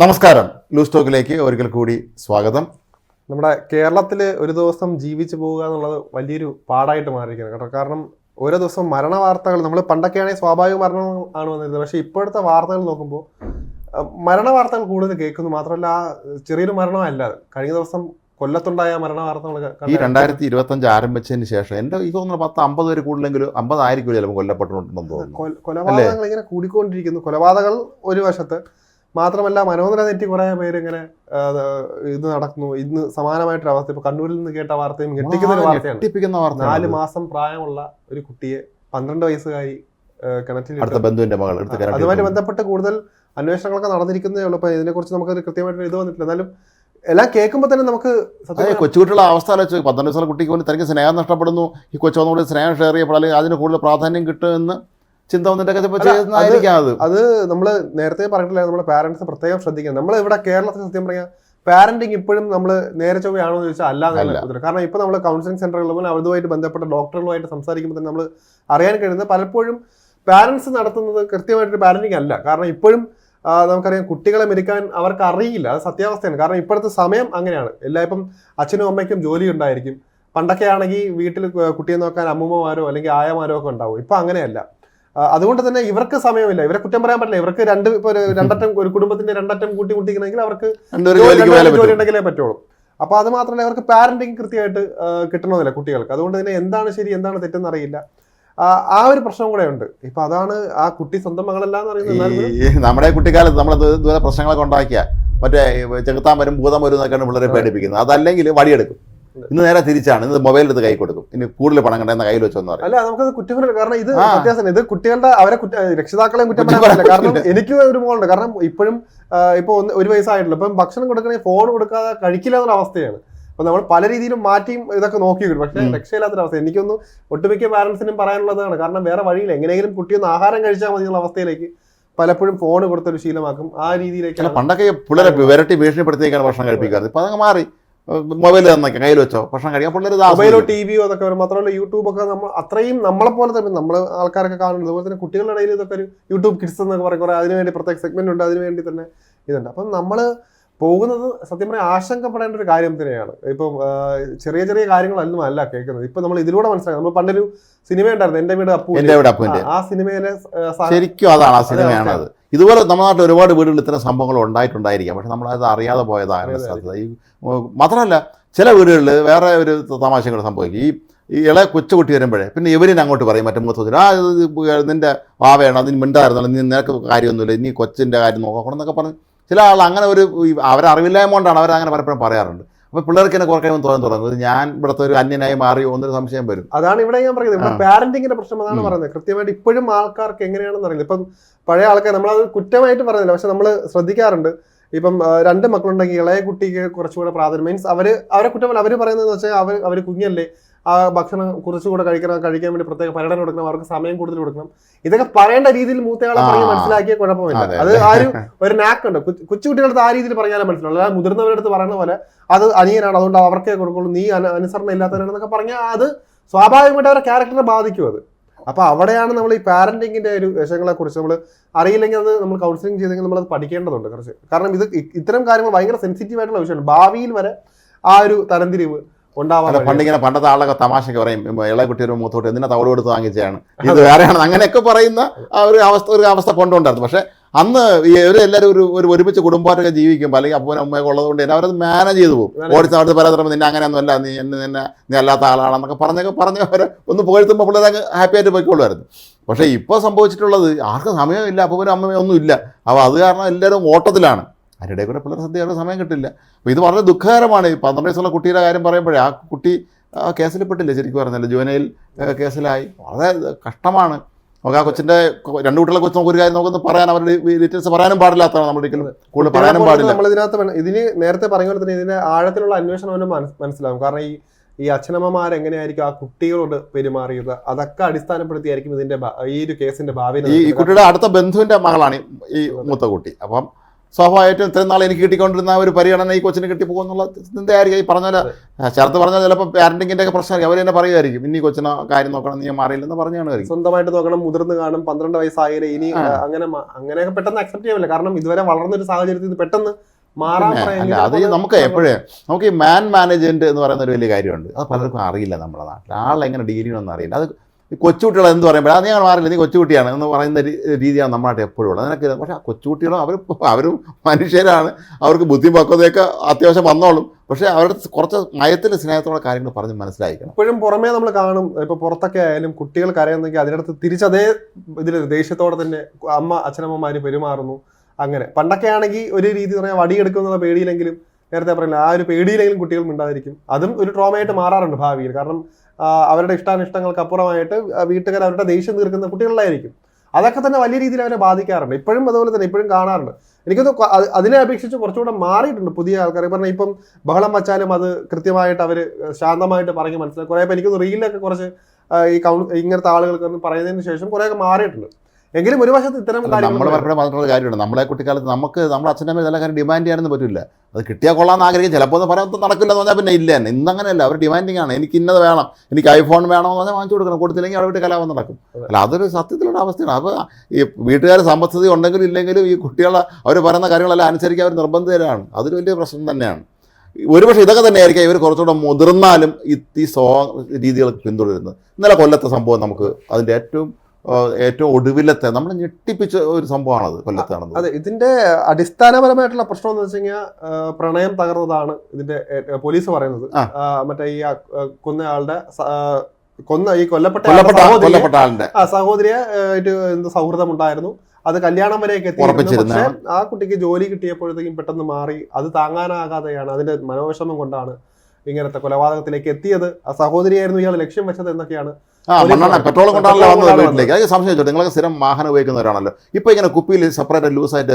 നമസ്കാരം. ലൂസ് ടോക്കിലേക്ക് ഒരിക്കൽ കൂടി സ്വാഗതം. നമ്മുടെ കേരളത്തിൽ ഒരു ദിവസം ജീവിച്ചു പോവുക എന്നുള്ളത് വലിയൊരു പാടായിട്ട് മാറിയിരിക്കുന്നത് കേട്ടോ. കാരണം ഓരോ ദിവസം മരണ വാർത്തകൾ നമ്മൾ പണ്ടൊക്കെയാണെങ്കിൽ സ്വാഭാവിക മരണം ആണ് വന്നിരുന്നത്. പക്ഷേ ഇപ്പോഴത്തെ വാർത്തകൾ നോക്കുമ്പോൾ മരണ വാർത്തകൾ കൂടുതൽ കേൾക്കുന്നു. മാത്രമല്ല ആ ചെറിയൊരു മരണമല്ല. കഴിഞ്ഞ ദിവസം കൊല്ലത്തുണ്ടായ മരണ വാർത്തകൾ ഈ. രണ്ടായിരത്തി ഇരുപത്തി അഞ്ച് ആരംഭിച്ചതിന് ശേഷം എന്റെ ഈ തോന്നുന്നു പത്ത് അമ്പത് പേര് കൂടുതലെങ്കിലും അമ്പതായിരിക്കും ചിലപ്പോൾ കൊല്ലപ്പെട്ടിട്ടുണ്ടെന്ന് തോന്നുന്നു. കൊലപാതകങ്ങൾ ഇങ്ങനെ കൂടിക്കൊണ്ടിരിക്കുന്നു. കൊലപാതകങ്ങൾ ഒരു വശത്ത് മാത്രമല്ല മനോഹര തെറ്റി കുറെ പേര് ഇങ്ങനെ ഇത് നടക്കുന്നു. ഇന്ന് സമാനമായിട്ടൊരു അവസ്ഥ ഇപ്പൊ കണ്ണൂരിൽ നിന്ന് കേട്ട വാർത്തയും ഞെട്ടിക്കുന്ന ഒരു വാർത്തയാണ്. വാർത്ത നാല് മാസം പ്രായമുള്ള ഒരു കുട്ടിയെ പന്ത്രണ്ട് വയസ്സുകാരി കിണറ്റിൽ അടുത്ത ബന്ധുവിന്റെ മകൾ. അതുമായിട്ട് ബന്ധപ്പെട്ട് കൂടുതൽ അന്വേഷണങ്ങളൊക്കെ നടന്നിരിക്കുന്നേ ഉള്ളൂ. അപ്പൊ ഇതിനെക്കുറിച്ച് നമുക്ക് കൃത്യമായിട്ട് ഇത് വന്നിട്ടില്ല. എന്നാലും എല്ലാം കേൾക്കുമ്പോൾ തന്നെ നമുക്ക് കൊച്ചുകുട്ടികളുടെ അവസ്ഥ വെച്ച് പന്ത്രണ്ട് വയസ്സുള്ള കുട്ടിക്ക് പോലും തനിക്ക് സ്നേഹം നഷ്ടപ്പെടുന്നു. ഈ കൊച്ചൊന്നുകൂടി സ്നേഹം ഷെയർ ചെയ്യപ്പെടാൻ അല്ലെങ്കിൽ അതിന് കൂടുതൽ പ്രാധാന്യം കിട്ടുമെന്ന് ചിന്ത വന്നിട്ടൊക്കെ ചെയ്യുന്നതായിരിക്കാം അത് അത്. നമ്മൾ നേരത്തെ പറഞ്ഞിട്ടില്ല നമ്മുടെ പാരന്റ്സ് പ്രത്യേകം ശ്രദ്ധിക്കണം. നമ്മൾ ഇവിടെ കേരളത്തിൽ സത്യം പറയാം പാരന്റിങ് ഇപ്പോഴും നമ്മൾ നേരെ ചൊവ്വയാണോ എന്ന് ചോദിച്ചാൽ അല്ലാതെ കാരണം ഇപ്പൊ നമ്മൾ കൗൺസിലിംഗ് സെന്ററുകളിൽ പോലെ അതുമായിട്ട് ബന്ധപ്പെട്ട ഡോക്ടറുകളുമായിട്ട് സംസാരിക്കുമ്പോൾ തന്നെ നമ്മൾ അറിയാൻ കഴിയുന്നത് പലപ്പോഴും പാരന്റ്സ് നടത്തുന്നത് കൃത്യമായിട്ടൊരു പാരന്റിങ് അല്ല. കാരണം ഇപ്പോഴും നമുക്കറിയാം കുട്ടികളെ മെരുക്കാൻ അവർക്ക് അറിയില്ല അത് സത്യാവസ്ഥയാണ്. കാരണം ഇപ്പോഴത്തെ സമയം അങ്ങനെയാണ്. എല്ലാ ഇപ്പം അച്ഛനും അമ്മയ്ക്കും ജോലി ഉണ്ടായിരിക്കും. പണ്ടൊക്കെ ആണെങ്കിൽ വീട്ടിൽ കുട്ടിയെ നോക്കാൻ അമ്മൂമ്മമാരോ അല്ലെങ്കിൽ ആയമാരോ ഒക്കെ ഉണ്ടാവും. ഇപ്പൊ അങ്ങനെയല്ല. അതുകൊണ്ട് തന്നെ ഇവർക്ക് സമയമില്ല. ഇവരെ കുറ്റം പറയാൻ പറ്റില്ല. ഇവർക്ക് രണ്ട് ഇപ്പോൾ ഒരു രണ്ടറ്റം ഒരു കുടുംബത്തിന്റെ രണ്ടറ്റം കൂട്ടി കൂട്ടിക്കണമെങ്കിൽ അവർക്ക് ജോലി ഉണ്ടെങ്കിലേ പറ്റുള്ളൂ. അപ്പൊ അത് മാത്രമല്ല അവർക്ക് പാരന്റിങ് കൃത്യമായിട്ട് കിട്ടണമെന്നില്ല കുട്ടികൾക്ക്. അതുകൊണ്ട് തന്നെ എന്താണ് ശരി എന്താണ് തെറ്റെന്ന് അറിയില്ല. ആ, ഒരു പ്രശ്നം കൂടെ ഉണ്ട്. ഇപ്പൊ അതാണ് ആ കുട്ടി സ്വന്തം മകളല്ല എന്ന് പറയുന്നത് നമ്മുടെ കുട്ടിക്കാലത്ത് നമ്മൾ ദൂരെ പ്രശ്നങ്ങളൊക്കെ ഉണ്ടാക്കിയ. മറ്റേ ചെകുത്താൻ വരും ഭൂതം വരും എന്നൊക്കെയാണ് പിള്ളേരെ പേടിപ്പിക്കുന്നത്. അതല്ലെങ്കിൽ വടിയെടുക്കും. ഇന്ന് നേരെ തിരിച്ചാണ്. ഇന്ന് മൊബൈൽ എടുത്ത് കൈ കൊടുക്കും. ഇനി കൂടുതൽ പണം കണ്ടെന്ന കയ്യിൽ വെച്ചെന്ന് പറയും. അല്ല നമുക്ക് കുറ്റം കാരണം ഇത് വ്യത്യാസം ഇത് കുട്ടികളുടെ അവരെ രക്ഷിതാക്കളെയും കുറ്റം കാരണം എനിക്ക് ഒരു മോളുണ്ട്. കാരണം ഇപ്പോഴും ഇപ്പൊ ഒന്ന് ഒരു വയസ്സായിട്ടില്ല ഇപ്പം ഭക്ഷണം കൊടുക്കണമെങ്കിൽ ഫോൺ കൊടുക്കാതെ കഴിക്കില്ല എന്നൊരു അവസ്ഥയാണ്. അപ്പൊ നമ്മൾ പല രീതിയിലും മാറ്റിയും ഇതൊക്കെ നോക്കി വരും പക്ഷെ രക്ഷയില്ലാത്തൊരവസ്ഥ രക്ഷയില്ലാത്തൊരു അവസ്ഥ. എനിക്കൊന്നും ഒട്ടുമിക്ക പാരന്റ്സിനും പറയാനുള്ളതാണ്. കാരണം വേറെ വഴിയില്ല. എങ്ങനെയെങ്കിലും കുട്ടിയൊന്ന് ആഹാരം കഴിച്ചാൽ മതി എന്നുള്ള അവസ്ഥയിലേക്ക് പലപ്പോഴും ഫോൺ കൊടുത്തൊരു ശീലമാക്കും. ആ രീതിയിലേക്ക് പണ്ടൊക്കെ പിള്ളേരെ വിരട്ടി ഭീഷണിപ്പെടുത്തിയേക്കാണ് ഭക്ഷണം കഴിപ്പിക്കാറ്. ഇപ്പൊ അതങ്ങ് മാറി. മൊബൈൽ തന്നൊക്കെ കയ്യിൽ വെച്ചോ ഭക്ഷണം കഴിക്കാൻ. പിള്ളേർ മൊബൈലോ ടി വിയോ അതൊക്കെ വരും. മാത്രമല്ല യൂട്യൂബ് ഒക്കെ നമ്മൾ അത്രയും നമ്മളെ പോലെ തന്നെ നമ്മൾ ആൾക്കാരൊക്കെ കാണുന്നത് അതുപോലെ തന്നെ കുട്ടികളുടെ ഇടയിൽ ഇതൊക്കെ ഒരു യൂട്യൂബ് കിഡ്സ് എന്നൊക്കെ പറയും കുറെ. അതിനുവേണ്ടി പ്രത്യേക സെഗ്മെന്റ് ഉണ്ട്. അതിനുവേണ്ടി തന്നെ ഇതുണ്ട്. അപ്പം നമ്മൾ പോകുന്നത് സത്യം പറയാൻ ആശങ്കപ്പെടേണ്ട ഒരു കാര്യം തന്നെയാണ്. ഇപ്പം ചെറിയ ചെറിയ കാര്യങ്ങളൊന്നും അല്ല കേൾക്കുന്നത്. ഇപ്പൊ നമ്മൾ ഇതിലൂടെ മനസ്സിലാക്കാം നമ്മൾ പണ്ടൊരു സിനിമ ഉണ്ടായിരുന്നു എന്റെ വീട് അപ്പു എന്റെ വീട് അപ്പു ആ സിനിമയിലെ ശരിക്കും അതാണ് ആ സിനിമയാണ് അത്. ഇതുപോലെ നമ്മുടെ നാട്ടിൽ ഒരുപാട് വീടുകളിൽ ഇത്തരം സംഭവങ്ങൾ ഉണ്ടായിട്ടുണ്ടായിരിക്കാം. പക്ഷെ നമ്മളത് അറിയാതെ പോയതാണ്. സാധ്യത. ഈ മാത്രമല്ല ചില വീടുകളിൽ വേറെ ഒരു തമാശകൾ സംഭവിക്കും. ഈ ഈ ഇളയ കൊച്ചുകുട്ടി വരുമ്പോഴേ പിന്നെ ഇവരിനെ അങ്ങോട്ട് പറയും മറ്റേ മുഖത്ത് ആ നിന്റെ വാവയാണ്? അതിന് മിണ്ടായിരുന്നല്ലോ നീ നിനക്ക് കാര്യമൊന്നുമില്ല ഇനി കൊച്ചിന്റെ കാര്യം നോക്കണം എന്നൊക്കെ പറഞ്ഞ് ചില ആൾ അങ്ങനെ ഒരു അവരറിവില്ലായ്മ കൊണ്ടാണ് അവരങ്ങനെ പലപ്പോഴും പറയാറുണ്ട്. അപ്പോൾ പിള്ളേർക്ക് എന്നെ കുറയ്ക്കാൻ തോന്നാൻ തുടങ്ങും. ഞാൻ ഇവിടുത്തെ ഒരു അന്യനായി മാറിയോ എന്നൊരു സംശയം വരും. അതാണ് ഇവിടെ ഞാൻ പറയുന്നത്. ഇവിടെ. പാരന്റിങ്ങിന്റെ പ്രശ്നം അതാണ് പറയുന്നത്. കൃത്യമായിട്ട് ഇപ്പോഴും ആൾക്കാർക്ക് എങ്ങനെയാണെന്ന് അറിയില്ല. ഇപ്പം പഴയ ആൾക്കാർ നമ്മളത് കുറ്റമായിട്ട് പറയുന്നില്ല. പക്ഷെ നമ്മൾ ശ്രദ്ധിക്കാറുണ്ട്. ഇപ്പം രണ്ട് മക്കളുണ്ടെങ്കിൽ ഇളയ കുട്ടിക്ക് കുറച്ചുകൂടെ പ്രാധാന്യം. മീൻസ് അവർ അവരെ കുറ്റമല്ല. അവർ പറയുന്നത് വെച്ചാൽ അവർ അവർ കുഞ്ഞല്ലേ. ആ ഭക്ഷണം കുറച്ചുകൂടെ കഴിക്കണം കഴിക്കാൻ വേണ്ടി പ്രത്യേക പരിഗണന കൊടുക്കണം അവർക്ക് സമയം കൂടുതൽ കൊടുക്കണം. ഇതൊക്കെ പറയേണ്ട രീതിയിൽ മൂത്തയാളെ പറഞ്ഞ് മനസ്സിലാക്കിയ കുഴപ്പമില്ല. അത് ആ ഒരു ഒരു നാക്ക് ഉണ്ട് കൊച്ചു- കൊച്ചുകുട്ടികളുടെ ആ രീതിയിൽ പറഞ്ഞാലും മനസ്സിലാവും അല്ലാതെ മുതിർന്നവരുടെ അടുത്ത് പറയുന്ന പോലെ അത് അനിയനാണ് അതുകൊണ്ട് അവർക്കേ കൊടുക്കുള്ളൂ. നീ അന- അനുസരണ ഇല്ലാത്തവരാണെന്നൊക്കെ പറഞ്ഞാൽ അത് സ്വാഭാവികമായിട്ട് അവരുടെ ക്യാരക്ടറെ ബാധിക്കും അത്. അപ്പൊ അവിടെയാണ് നമ്മൾ ഈ പാരന്റിങ്ങിന്റെ ഒരു വശങ്ങളെ കുറിച്ച് നമ്മൾ അറിയില്ലെങ്കിൽ അത് നമ്മൾ കൗൺസിലിംഗ് ചെയ്തെങ്കിൽ നമ്മൾ അത് പഠിക്കേണ്ടതുണ്ട് കുറച്ച്. കാരണം ഇത് ഇത്തരം കാര്യങ്ങൾ ഭയങ്കര സെൻസിറ്റീവ് ആയിട്ടുള്ള വിഷയമാണ്. ഭാവിയിൽ വരെ ആ ഒരു തരംതിരിവ് ഉണ്ടാവാൻ. പണ്ടിങ്ങനെ പണ്ടത്തെ ആളൊക്കെ തമാശക്ക് പറയും ഇളയ കുട്ടിയുടെ മുഖത്തോട്ട് എന്തിനാ തവള കൊടുത്ത് വാങ്ങിച്ചതാണ്? ഇത് വേറെയാണ് അങ്ങനെയൊക്കെ പറയുന്ന ആ ഒരു അവസ്ഥ ഒരു അവസ്ഥ കൊണ്ടുണ്ടായിരുന്നു. പക്ഷേ അന്ന് ഈ ഒരു എല്ലാവരും ഒരു ഒരു ഒരുമിച്ച് കുടുംബമായിട്ടൊക്കെ ജീവിക്കും അല്ലെങ്കിൽ അപ്പനും അമ്മയൊക്കെ ഉള്ളതുകൊണ്ട് തന്നെ അവരത് മാനേജ് ചെയ്തു പോകും. ഓടിച്ച അവിടുത്തെ പരാതി നിന്നെ അങ്ങനെയൊന്നും അല്ല നീ എന്നെ നിന്നെ നീ അല്ലാത്ത ആളാണെന്നൊക്കെ പറഞ്ഞൊക്കെ പറഞ്ഞ് അവരെ ഒന്ന് പുകഴ്ത്തുമ്പോൾ പിള്ളേരങ്ങ് ഹാപ്പി ആയിട്ട് പോയിക്കൊള്ളുമായിരുന്നു. പക്ഷേ ഇപ്പോൾ സംഭവിച്ചിട്ടുള്ളത് ആർക്കും സമയമില്ല അപ്പനും അമ്മയും ഒന്നുമില്ല. അപ്പോൾ അത് കാരണം എല്ലാവരും ഓട്ടത്തിലാണ്. അതിനിടെ കൂടെ പിള്ളേർ സദ്യ അവരുടെ സമയം കിട്ടില്ല. അപ്പോൾ ഇത് വളരെ ദുഃഖകരമാണ്. ഈ പന്ത്രണ്ട് വയസ്സുള്ള കുട്ടിയുടെ കാര്യം പറയുമ്പോഴേ ആ കുട്ടി ആ കേസിൽ പെട്ടില്ല ശരിക്കും പറഞ്ഞാൽ ജുവനയിൽ കേസിലായി. വളരെ കഷ്ടമാണ്. നമുക്ക് ആ കൊച്ചിന്റെ രണ്ട് കുട്ടികളെ കുറിച്ച് നമുക്ക് ഒരു കാര്യം നമുക്കൊന്ന് പറയാൻ അവരുടെ ഡീറ്റെയിൽസ് പറയാനും പാടില്ലാത്തതാണ് നമ്മൾ ഒരിക്കലും കൂടുതൽ പറയാനും പാടില്ല. നമ്മൾ ഇതിനകത്ത് ഇതിന് നേരത്തെ പറഞ്ഞ പോലെ തന്നെ ഇതിന് ആഴത്തിലുള്ള അന്വേഷണം അവന് മനസ്- മനസ്സിലാവും. കാരണം ഈ ഈ അച്ഛനമ്മമാർ എങ്ങനെയായിരിക്കും ആ കുട്ടികളോട് പെരുമാറിയത്? അതൊക്കെ അടിസ്ഥാനപ്പെടുത്തിയായിരിക്കും ഇതിന്റെ ഈ ഒരു കേസിന്റെ ഭാവി ഈ കുട്ടിയുടെ അടുത്ത ബന്ധുവിന്റെ മകളാണ് ഈ- ഈ മൂത്ത കുട്ടി. അപ്പം സ്വാഭാവികമായിട്ടും ഇത്രയും നാൾ എനിക്ക് കിട്ടിക്കൊണ്ടിരുന്ന ഒരു പരിഗണന ഈ കൊച്ചിന് കിട്ടിപ്പോകുന്നുള്ള ചിന്തയായിരിക്കും. ഈ പറഞ്ഞാൽ ചേർത്ത് ശരത്ത് പറഞ്ഞാൽ ചിലപ്പോൾ പാരന്റിങ്ങിന്റെ ഒക്കെ പ്രശ്നമായിരിക്കും. അവർ തന്നെ പറയുമായിരിക്കും. ഇനി കൊച്ചിന് കാര്യം നോക്കണം നീ മാറിയില്ലെന്ന് പറഞ്ഞാണ് സ്വന്തമായിട്ട് നോക്കണം മുതിർന്ന് കാണും പന്ത്രണ്ട് വയസ്സായാലും ഇനി അങ്ങനെ അങ്ങനെയൊക്കെ പെട്ടെന്ന് അക്സെപ്റ്റ് ചെയ്യാൻ കാരണം ഇതുവരെ വളർന്ന ഒരു സാഹചര്യത്തിൽ പെട്ടെന്ന് അല്ല അത് നമുക്ക് എപ്പോഴേ നമുക്ക് ഈ മാൻ മാനേജ്മെന്റ് എന്ന് പറയുന്ന ഒരു വലിയ കാര്യമുണ്ട്. അത് പലർക്കും അറിയില്ല നമ്മുടെ നാട്ടിൽ. ആളെങ്ങനെ ഡീൽ ചെയ്യണമെന്ന് അറിയില്ല. അത് കൊച്ചുകുട്ടികൾ എന്ന് പറയുമ്പോൾ അത് ഞാൻ മാറില്ല? നീ കൊച്ചുകുട്ടിയാണ് എന്ന് പറയുന്ന രീതിയാണ് നമ്മളായിട്ട് എപ്പോഴും ഉള്ളത്. അതിനൊക്കെ പക്ഷേ ആ കൊച്ചുകുട്ടികളും അവർ അവരും മനുഷ്യരാണ്. അവർക്ക് ബുദ്ധി പക്വതയൊക്കെ അത്യാവശ്യം വന്നോളും. പക്ഷേ അവരുടെ കുറച്ച് മയത്തിന്റെ സ്നേഹത്തോടെ കാര്യങ്ങൾ പറഞ്ഞ് മനസ്സിലായിരിക്കണം. എപ്പോഴും പുറമേ നമ്മൾ കാണും. ഇപ്പോൾ പുറത്തൊക്കെ ആയാലും കുട്ടികൾ കരയുന്നെങ്കിൽ അതിനടുത്ത് തിരിച്ചതേ ഇതിൽ ദേഷ്യത്തോടെ തന്നെ അമ്മ അച്ഛനമ്മമാര് പെരുമാറുന്നു. അങ്ങനെ. പണ്ടൊക്കെ ആണെങ്കിൽ ഒരു രീതി പറയാൻ വടിയെടുക്കുന്ന പേടിയിലെങ്കിലും നേരത്തെ പറഞ്ഞില്ല ആ ഒരു പേടിയിലെങ്കിലും കുട്ടികൾ മിണ്ടാതിരിക്കും. അതും ഒരു ട്രോമയായിട്ട് മാറാറുണ്ട് ഭാവിയിൽ. കാരണം അവരുടെ ഇഷ്ടാനിഷ്ടങ്ങൾക്ക് അപ്പുറമായിട്ട് വീട്ടുകാർ അവരുടെ ദേഷ്യം തീർക്കുന്ന കുട്ടികളിലായിരിക്കും. അതൊക്കെ തന്നെ വലിയ രീതിയിൽ അവരെ ബാധിക്കാറുണ്ട്. ഇപ്പോഴും അതുപോലെ തന്നെ ഇപ്പോഴും കാണാറുണ്ട്. എനിക്കത് അതിനെ അപേക്ഷിച്ച് കുറച്ചുകൂടെ മാറിയിട്ടുണ്ട് പുതിയ ആൾക്കാർ. പറഞ്ഞാൽ ഇപ്പം ബഹളം വച്ചാലും അത് കൃത്യമായിട്ട് അവർ ശാന്തമായിട്ട് പറഞ്ഞ് മനസ്സിലാക്കി. കുറേ എനിക്കൊന്ന് റീലിലൊക്കെ കുറച്ച് ഈ കൗ ഇങ്ങനത്തെ ആളുകൾക്ക് പറയുന്നതിന് ശേഷം കുറേയൊക്കെ മാറിയിട്ടുണ്ട്. എങ്കിലും ഒരു വശത്ത് ഇത്തരം നമ്മൾ പലപ്പോഴും പറഞ്ഞിട്ടുള്ള കാര്യമുണ്ട്. നമ്മളെ കുട്ടിക്കാലത്ത് നമുക്ക് നമ്മുടെ അച്ഛനമ്മ എല്ലാ കാര്യം ഡിമാൻഡ് ചെയ്യാനൊന്നും പറ്റില്ല. അത് കിട്ടിയാൽ കൊള്ളാമെന്ന് ആഗ്രഹിക്കും. ചിലപ്പോൾ ഒന്ന് പറയാൻ നടക്കില്ല എന്ന് പറഞ്ഞാൽ പിന്നെ ഇല്ല തന്നെ. ഇന്നങ്ങനെയല്ല അവർ ഡിമാൻഡിങ് ആണ്. എനിക്ക് ഇന്നത് വേണം. എനിക്ക് ഐഫോൺ വേണമെന്ന് പറഞ്ഞാൽ വാങ്ങിച്ചു കൊടുക്കണം. കൊടുത്തില്ലെങ്കിൽ അവിടെ വീട്ടിൽ കലാപം നടക്കും. അല്ല അതൊരു സത്യത്തിലുള്ള അവസ്ഥയാണ്. അപ്പോൾ ഈ വീട്ടുകാർ സമ്പസ്ഥിതി ഉണ്ടെങ്കിലും ഇല്ലെങ്കിലും ഈ കുട്ടികളെ അവർ പറയുന്ന കാര്യങ്ങളെല്ലാം അനുസരിക്കാൻ അവർ നിർബന്ധിതരാണ്. അതൊരു വലിയ പ്രശ്നം തന്നെയാണ്. ഒരുപക്ഷെ ഇതൊക്കെ തന്നെയായിരിക്കും ഇവർ കുറച്ചുകൂടെ മുതിർന്നാലും ഈ സ്വ രീതികൾ പിന്തുടരുന്നത്. ഇന്നലെ കൊല്ലത്തെ സംഭവം നമുക്ക് അതിന്റെ ഏറ്റവും ഏറ്റവും ഒടുവിലത്തെ നമ്മൾ ഞെട്ടിപ്പിച്ച ഒരു സംഭവമാണത് കൊല്ലത്ത് നടന്നത് അതെ ഇതിന്റെ അടിസ്ഥാനപരമായിട്ടുള്ള പ്രശ്നം എന്ന് വെച്ച് കഴിഞ്ഞാൽ പ്രണയം തകർന്നതാണ് ഇതിന്റെ പോലീസ് പറയുന്നത്. മറ്റേ ഈ കുന്നയാളുടെ കൊന്ന ഈ കൊല്ലപ്പെട്ട കൊല്ലപ്പെട്ട ആളിന്റെ. സഹോദരിയെ എന്ത് സൗഹൃദം ഉണ്ടായിരുന്നു അത് കല്യാണം വരെയൊക്കെ എത്തിയിരുന്നു. പക്ഷേ ആ കുട്ടിക്ക് ജോലി കിട്ടിയപ്പോഴത്തേക്കും പെട്ടെന്ന് മാറി. അത് താങ്ങാനാകാതെയാണ്. അതിന്റെ മനോവിഷമം കൊണ്ടാണ് ഇങ്ങനത്തെ കൊലപാതകത്തിലേക്ക് എത്തിയത്. ആ സഹോദരിയായിരുന്നു ഇയാൾ ലക്ഷ്യം വെച്ചത് എന്നൊക്കെയാണ് പെട്രോൾ കൊണ്ടാണല്ലോ വന്നത് വീട്ടിലേക്ക്. അത് സംശയം ചോദിച്ചു നിങ്ങളൊക്കെ സ്ഥിരം വാഹനം ഉപയോഗിക്കുന്നവരാണല്ലോ. ഇപ്പൊ ഇങ്ങനെ കുപ്പിയിൽ സെപ്പറേറ്റ് ലൂസ് ആയിട്ട്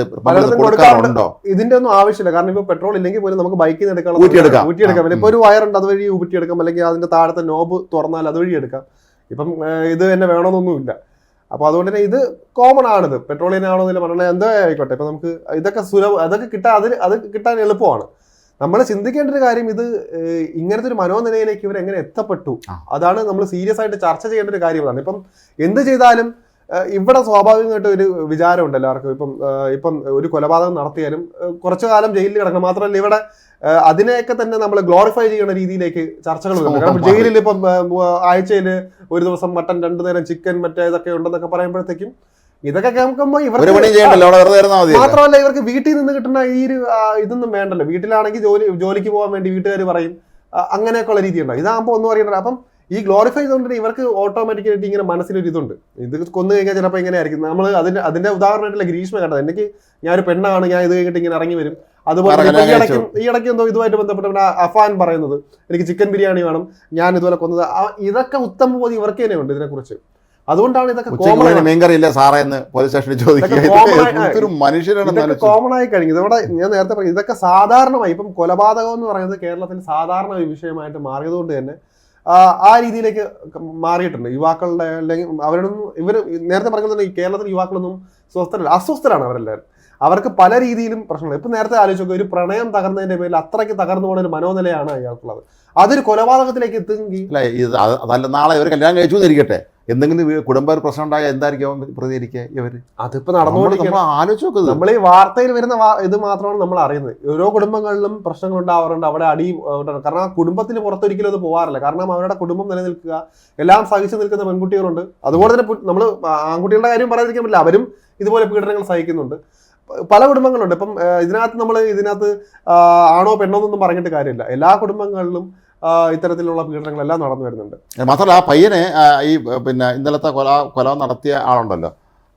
കൊടുക്കാറുണ്ടോ? ഇതിന്റെ ഒന്നും ആവശ്യമില്ല. കാരണം ഇപ്പൊ പെട്രോൾ ഇല്ലെങ്കിൽ പോലും നമുക്ക് ബൈക്കിൽ നിന്ന് എടുക്കാം ഊറ്റിയെടുക്കാം. ഇപ്പൊ ഒരു വയറുണ്ട് അതുവഴി ഊറ്റിയെടുക്കാം. അല്ലെങ്കിൽ അതിന്റെ താഴത്തെ നോബ് തുറന്നാൽ അതുവഴി എടുക്കാം. ഇപ്പം ഇത് തന്നെ വേണമെന്നൊന്നുമില്ല. അപ്പൊ അതുകൊണ്ട് തന്നെ ഇത് കോമൺ ആണിത്. പെട്രോളിയനാണോ എന്നില്ല എന്തോ ആയിക്കോട്ടെ. ഇപ്പൊ നമുക്ക് ഇതൊക്കെ സുലഭം അതൊക്കെ കിട്ടാൻ അതിന് അത് കിട്ടാൻ എളുപ്പമാണ്. നമ്മൾ ചിന്തിക്കേണ്ട ഒരു കാര്യം ഇത് ഇങ്ങനത്തെ ഒരു മനോനിലയിലേക്ക് ഇവർ എങ്ങനെ എത്തപ്പെട്ടു? അതാണ് നമ്മൾ സീരിയസ് ആയിട്ട് ചർച്ച ചെയ്യേണ്ട ഒരു കാര്യമാണ് ഇപ്പം എന്ത് ചെയ്താലും ഇവിടെ സ്വാഭാവികമായിട്ട് ഒരു വിചാരമുണ്ട് എല്ലാവർക്കും ഇപ്പം ഇപ്പം ഒരു കൊലപാതകം നടത്തിയാലും കുറച്ചു കാലം ജയിലിൽ കിടക്കണം. മാത്രമല്ല ഇവിടെ അതിനെയൊക്കെ തന്നെ നമ്മൾ ഗ്ലോറിഫൈ ചെയ്യുന്ന രീതിയിലേക്ക് ചർച്ചകൾ വരുന്നുണ്ട് കാരണം ജയിലിൽ ഇപ്പം ആഴ്ചയിൽ ഒരു ദിവസം മട്ടൻ രണ്ടു നേരം ചിക്കൻ മറ്റേ ഇതൊക്കെ ഉണ്ടെന്നൊക്കെ പറയുമ്പോഴത്തേക്കും ഇതൊക്കെ കേൾക്കുമ്പോൾ ഒരു ഇവർക്ക് മാത്രമല്ല ഇവർക്ക് വീട്ടിൽ നിന്ന് കിട്ടുന്ന ഈ ഒരു ഇതൊന്നും വേണ്ടല്ലോ. വീട്ടിലാണെങ്കിൽ ജോലി ജോലിക്ക് പോകാൻ വേണ്ടി വീട്ടുകാർ പറയും. അങ്ങനെയൊക്കെ അങ്ങനെയൊക്കെയുള്ള രീതി ഉണ്ടാവും ഇതാകുമ്പോൾ ഒന്നും അറിയണ്ട അപ്പം ഈ ഗ്ലോറിഫൈ ചെയ്തുകൊണ്ട് ഇവർക്ക് ഓട്ടോമാറ്റിക്കായിട്ട് ഇങ്ങനെ മനസ്സിലൊരു ഇതുണ്ട്. ഇത് കൊന്നു കഴിഞ്ഞാൽ ചിലപ്പോൾ ഇങ്ങനെ ആയിരിക്കും നമ്മൾ അതിന്റെ അതിന്റെ ഉദാഹരണമായിട്ടുള്ള ഗ്രീഷ്മ കണ്ടത്. എനിക്ക് ഞാൻ ഒരു പെണ്ണാണ് ഞാൻ ഇത് കഴിഞ്ഞിട്ട് ഇങ്ങനെ ഇറങ്ങി വരും. അതുപോലെ ഈ ഇടയ്ക്ക് ഈ ഇടയ്ക്ക് എന്തോ ഇതുമായിട്ട് ബന്ധപ്പെട്ട് അഫാൻ പറയുന്നത്. എനിക്ക് ചിക്കൻ ബിരിയാണി വേണം ഞാൻ ഇതുപോലെ കൊന്നത്. ഇതൊക്കെ ഉത്തമ ബോധം ഇവർക്ക് തന്നെ ഉണ്ട് ഇതിനെക്കുറിച്ച്. അതുകൊണ്ടാണ് ഇതൊക്കെ കോമൺ ഉച്ചയ്ക്ക് മീൻകറി സാറേ എന്ന് പോലീസ് സ്റ്റേഷനിൽ ചോദിക്കുക ആലോചിച്ച് കോമൺ ആയി കഴിഞ്ഞു. ഇവിടെ ഞാൻ നേരത്തെ പറഞ്ഞു ഇതൊക്കെ സാധാരണമായി ഇപ്പം കൊലപാതകം എന്ന് പറയുന്നത് കേരളത്തിൽ സാധാരണ ഒരു വിഷയമായിട്ട് മാറിയതുകൊണ്ട് തന്നെ ആ, രീതിയിലേക്ക് മാറിയിട്ടുണ്ട്. യുവാക്കളുടെ അല്ലെങ്കിൽ അവരൊന്നും ഇവർ നേരത്തെ പറഞ്ഞത് ഈ കേരളത്തിലെ യുവാക്കളൊന്നും സ്വസ്ഥരല്ല അസ്വസ്ഥരാണ് അവരെല്ലാവരും. അവർക്ക് പല രീതിയിലും പ്രശ്നങ്ങൾ ഇപ്പൊ നേരത്തെ ആലോചിച്ച് നോക്കുക ഒരു പ്രണയം തകർന്നതിന്റെ പേരിൽ അത്രയ്ക്ക് തകർന്നു പോകുന്ന ഒരു മനോനിലയാണ് അയാൾക്കുള്ളത്. അതൊരു കൊലപാതകത്തിലേക്ക് എത്തുമെങ്കിൽ അതല്ല നാളെ ഇവർ കല്യാണം കഴിച്ചു എന്നിരിക്കട്ടെ. എന്തെങ്കിലും കുടുംബ പ്രശ്നം ഉണ്ടായാൽ എന്തായിരിക്കും പ്രതികരിക്കുക ഇവർ അതിപ്പോ നമ്മൾ നടന്നുകൊണ്ടിരിക്കുന്നത് നമ്മൾ ആലോചിച്ച് നോക്കുന്നത് നമ്മൾ ഈ വാർത്തയിൽ വരുന്ന ഇത് മാത്രമാണ് നമ്മൾ അറിയുന്നത്. ഓരോ കുടുംബങ്ങളിലും പ്രശ്നങ്ങൾ ഉണ്ടാവാറുണ്ട്. അവിടെ അടി. കാരണം ആ കുടുംബത്തിന് പുറത്തൊരിക്കലും അത് പോകാറില്ല കാരണം അവരുടെ കുടുംബം നിലനിൽക്കുക. എല്ലാം സഹിച്ചു നിൽക്കുന്ന പെൺകുട്ടികളുണ്ട്. അതുപോലെ തന്നെ നമ്മൾ ആൺകുട്ടികളുടെ കാര്യം പറയാതിരിക്കാൻ പറ്റില്ല. അവരും ഇതുപോലെ പീഡനങ്ങൾ സഹിക്കുന്നുണ്ട്. പല കുടുംബങ്ങളുണ്ട്. ഇപ്പം ഇതിനകത്ത് നമ്മൾ ഇതിനകത്ത് ആണോ പെണ്ണോ എന്നൊന്നും പറഞ്ഞിട്ട് കാര്യമില്ല. എല്ലാ കുടുംബങ്ങളിലും ഇത്തരത്തിലുള്ള പീഡനങ്ങളെല്ലാം നടന്നു വരുന്നുണ്ട്. മാത്രമല്ല ആ പയ്യനെ ഈ പിന്നെ ഇന്നലത്തെ കൊല കൊല നടത്തിയ ആളുണ്ടല്ലോ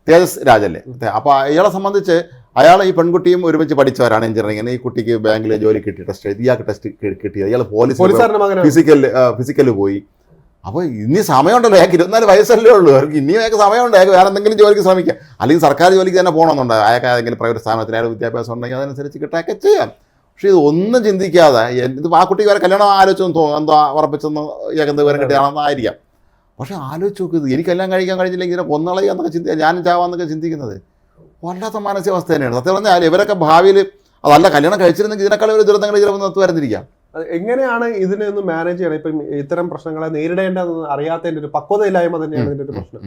തേജസ് രാജല്ലേ? അപ്പോൾ ഇയാളെ സംബന്ധിച്ച് അയാൾ ഈ പെൺകുട്ടിയും ഒരുമിച്ച് പഠിച്ചവരാണ് എഞ്ചിനീയറിംഗിന് ഈ കുട്ടിക്ക് ബാങ്കിൽ ജോലി കിട്ടി ടെസ്റ്റ് എഴുതി ഇയാൾക്ക് ടെസ്റ്റ് കിട്ടിയത് ഇയാൾ പോലീസ് ഫിസിക്കൽ ഫിസിക്കൽ പോയി. അപ്പോൾ ഇനി സമയമുണ്ടല്ലോ അയാൾക്ക് ഇരുപത്തിനാല് വയസ്സല്ലേ ഉള്ളൂ. അവർക്ക് ഇനിയും അയാൾക്ക് സമയമുണ്ട് അയാൾക്ക് വേറെ എന്തെങ്കിലും ജോലിക്ക് ശ്രമിക്കാം. അല്ലെങ്കിൽ സർക്കാർ ജോലിക്ക് തന്നെ പോകണമെന്നുണ്ട്. അയാൾക്ക് ഏതെങ്കിലും പ്രൈവറ്റ് സ്ഥാപനത്തിൽ അയാൾ വിദ്യാഭ്യാസം ഉണ്ടെങ്കിൽ അതനുസരിച്ച് കിട്ടാക്കെ ചെയ്യാം. പക്ഷേ ഇത് ഒന്നും ചിന്തിക്കാതെ ഇത് ആ കുട്ടിക്ക് വരെ കല്യാണം ആലോചിച്ചൊന്നും തോന്നും എന്തോ ഉറപ്പിച്ചെന്ന് ഏകന്ത വിവരം കിട്ടിയാണെന്നായിരിക്കാം പക്ഷേ ആലോചിച്ച് നോക്ക് ഇത് എനിക്ക് കല്യാണം കഴിക്കാൻ കഴിഞ്ഞില്ലെങ്കിൽ ഇതിനെ കൊന്നളയുക എന്നൊക്കെ ചിന്തി ഞാനും ചാവാന്നൊക്കെ ചിന്തിക്കുന്നത്. വല്ലാത്ത മാനസികാവസ്ഥ തന്നെയാണ്. സത്യം പറഞ്ഞാൽ ഇവരൊക്കെ ഭാവിയിൽ അതല്ല കല്യാണം കഴിച്ചിരുന്നെങ്കിൽ ഇതിനേക്കാൾ ഒരു ദുരന്തങ്ങൾ ചിലപ്പോൾ നിർത്തി വരുന്നിരിക്കാം. എങ്ങനെയാണ് ഇതിനെ ഒന്ന് മാനേജ് ചെയ്യണം? ഇപ്പം ഇത്തരം പ്രശ്നങ്ങളെ നേരിടേണ്ടതെന്ന് അറിയാത്തതിന്റെ ഒരു പക്വതയില്ലായ്മ തന്നെയാണ് ഇതിന്റെ ഒരു പ്രശ്നം.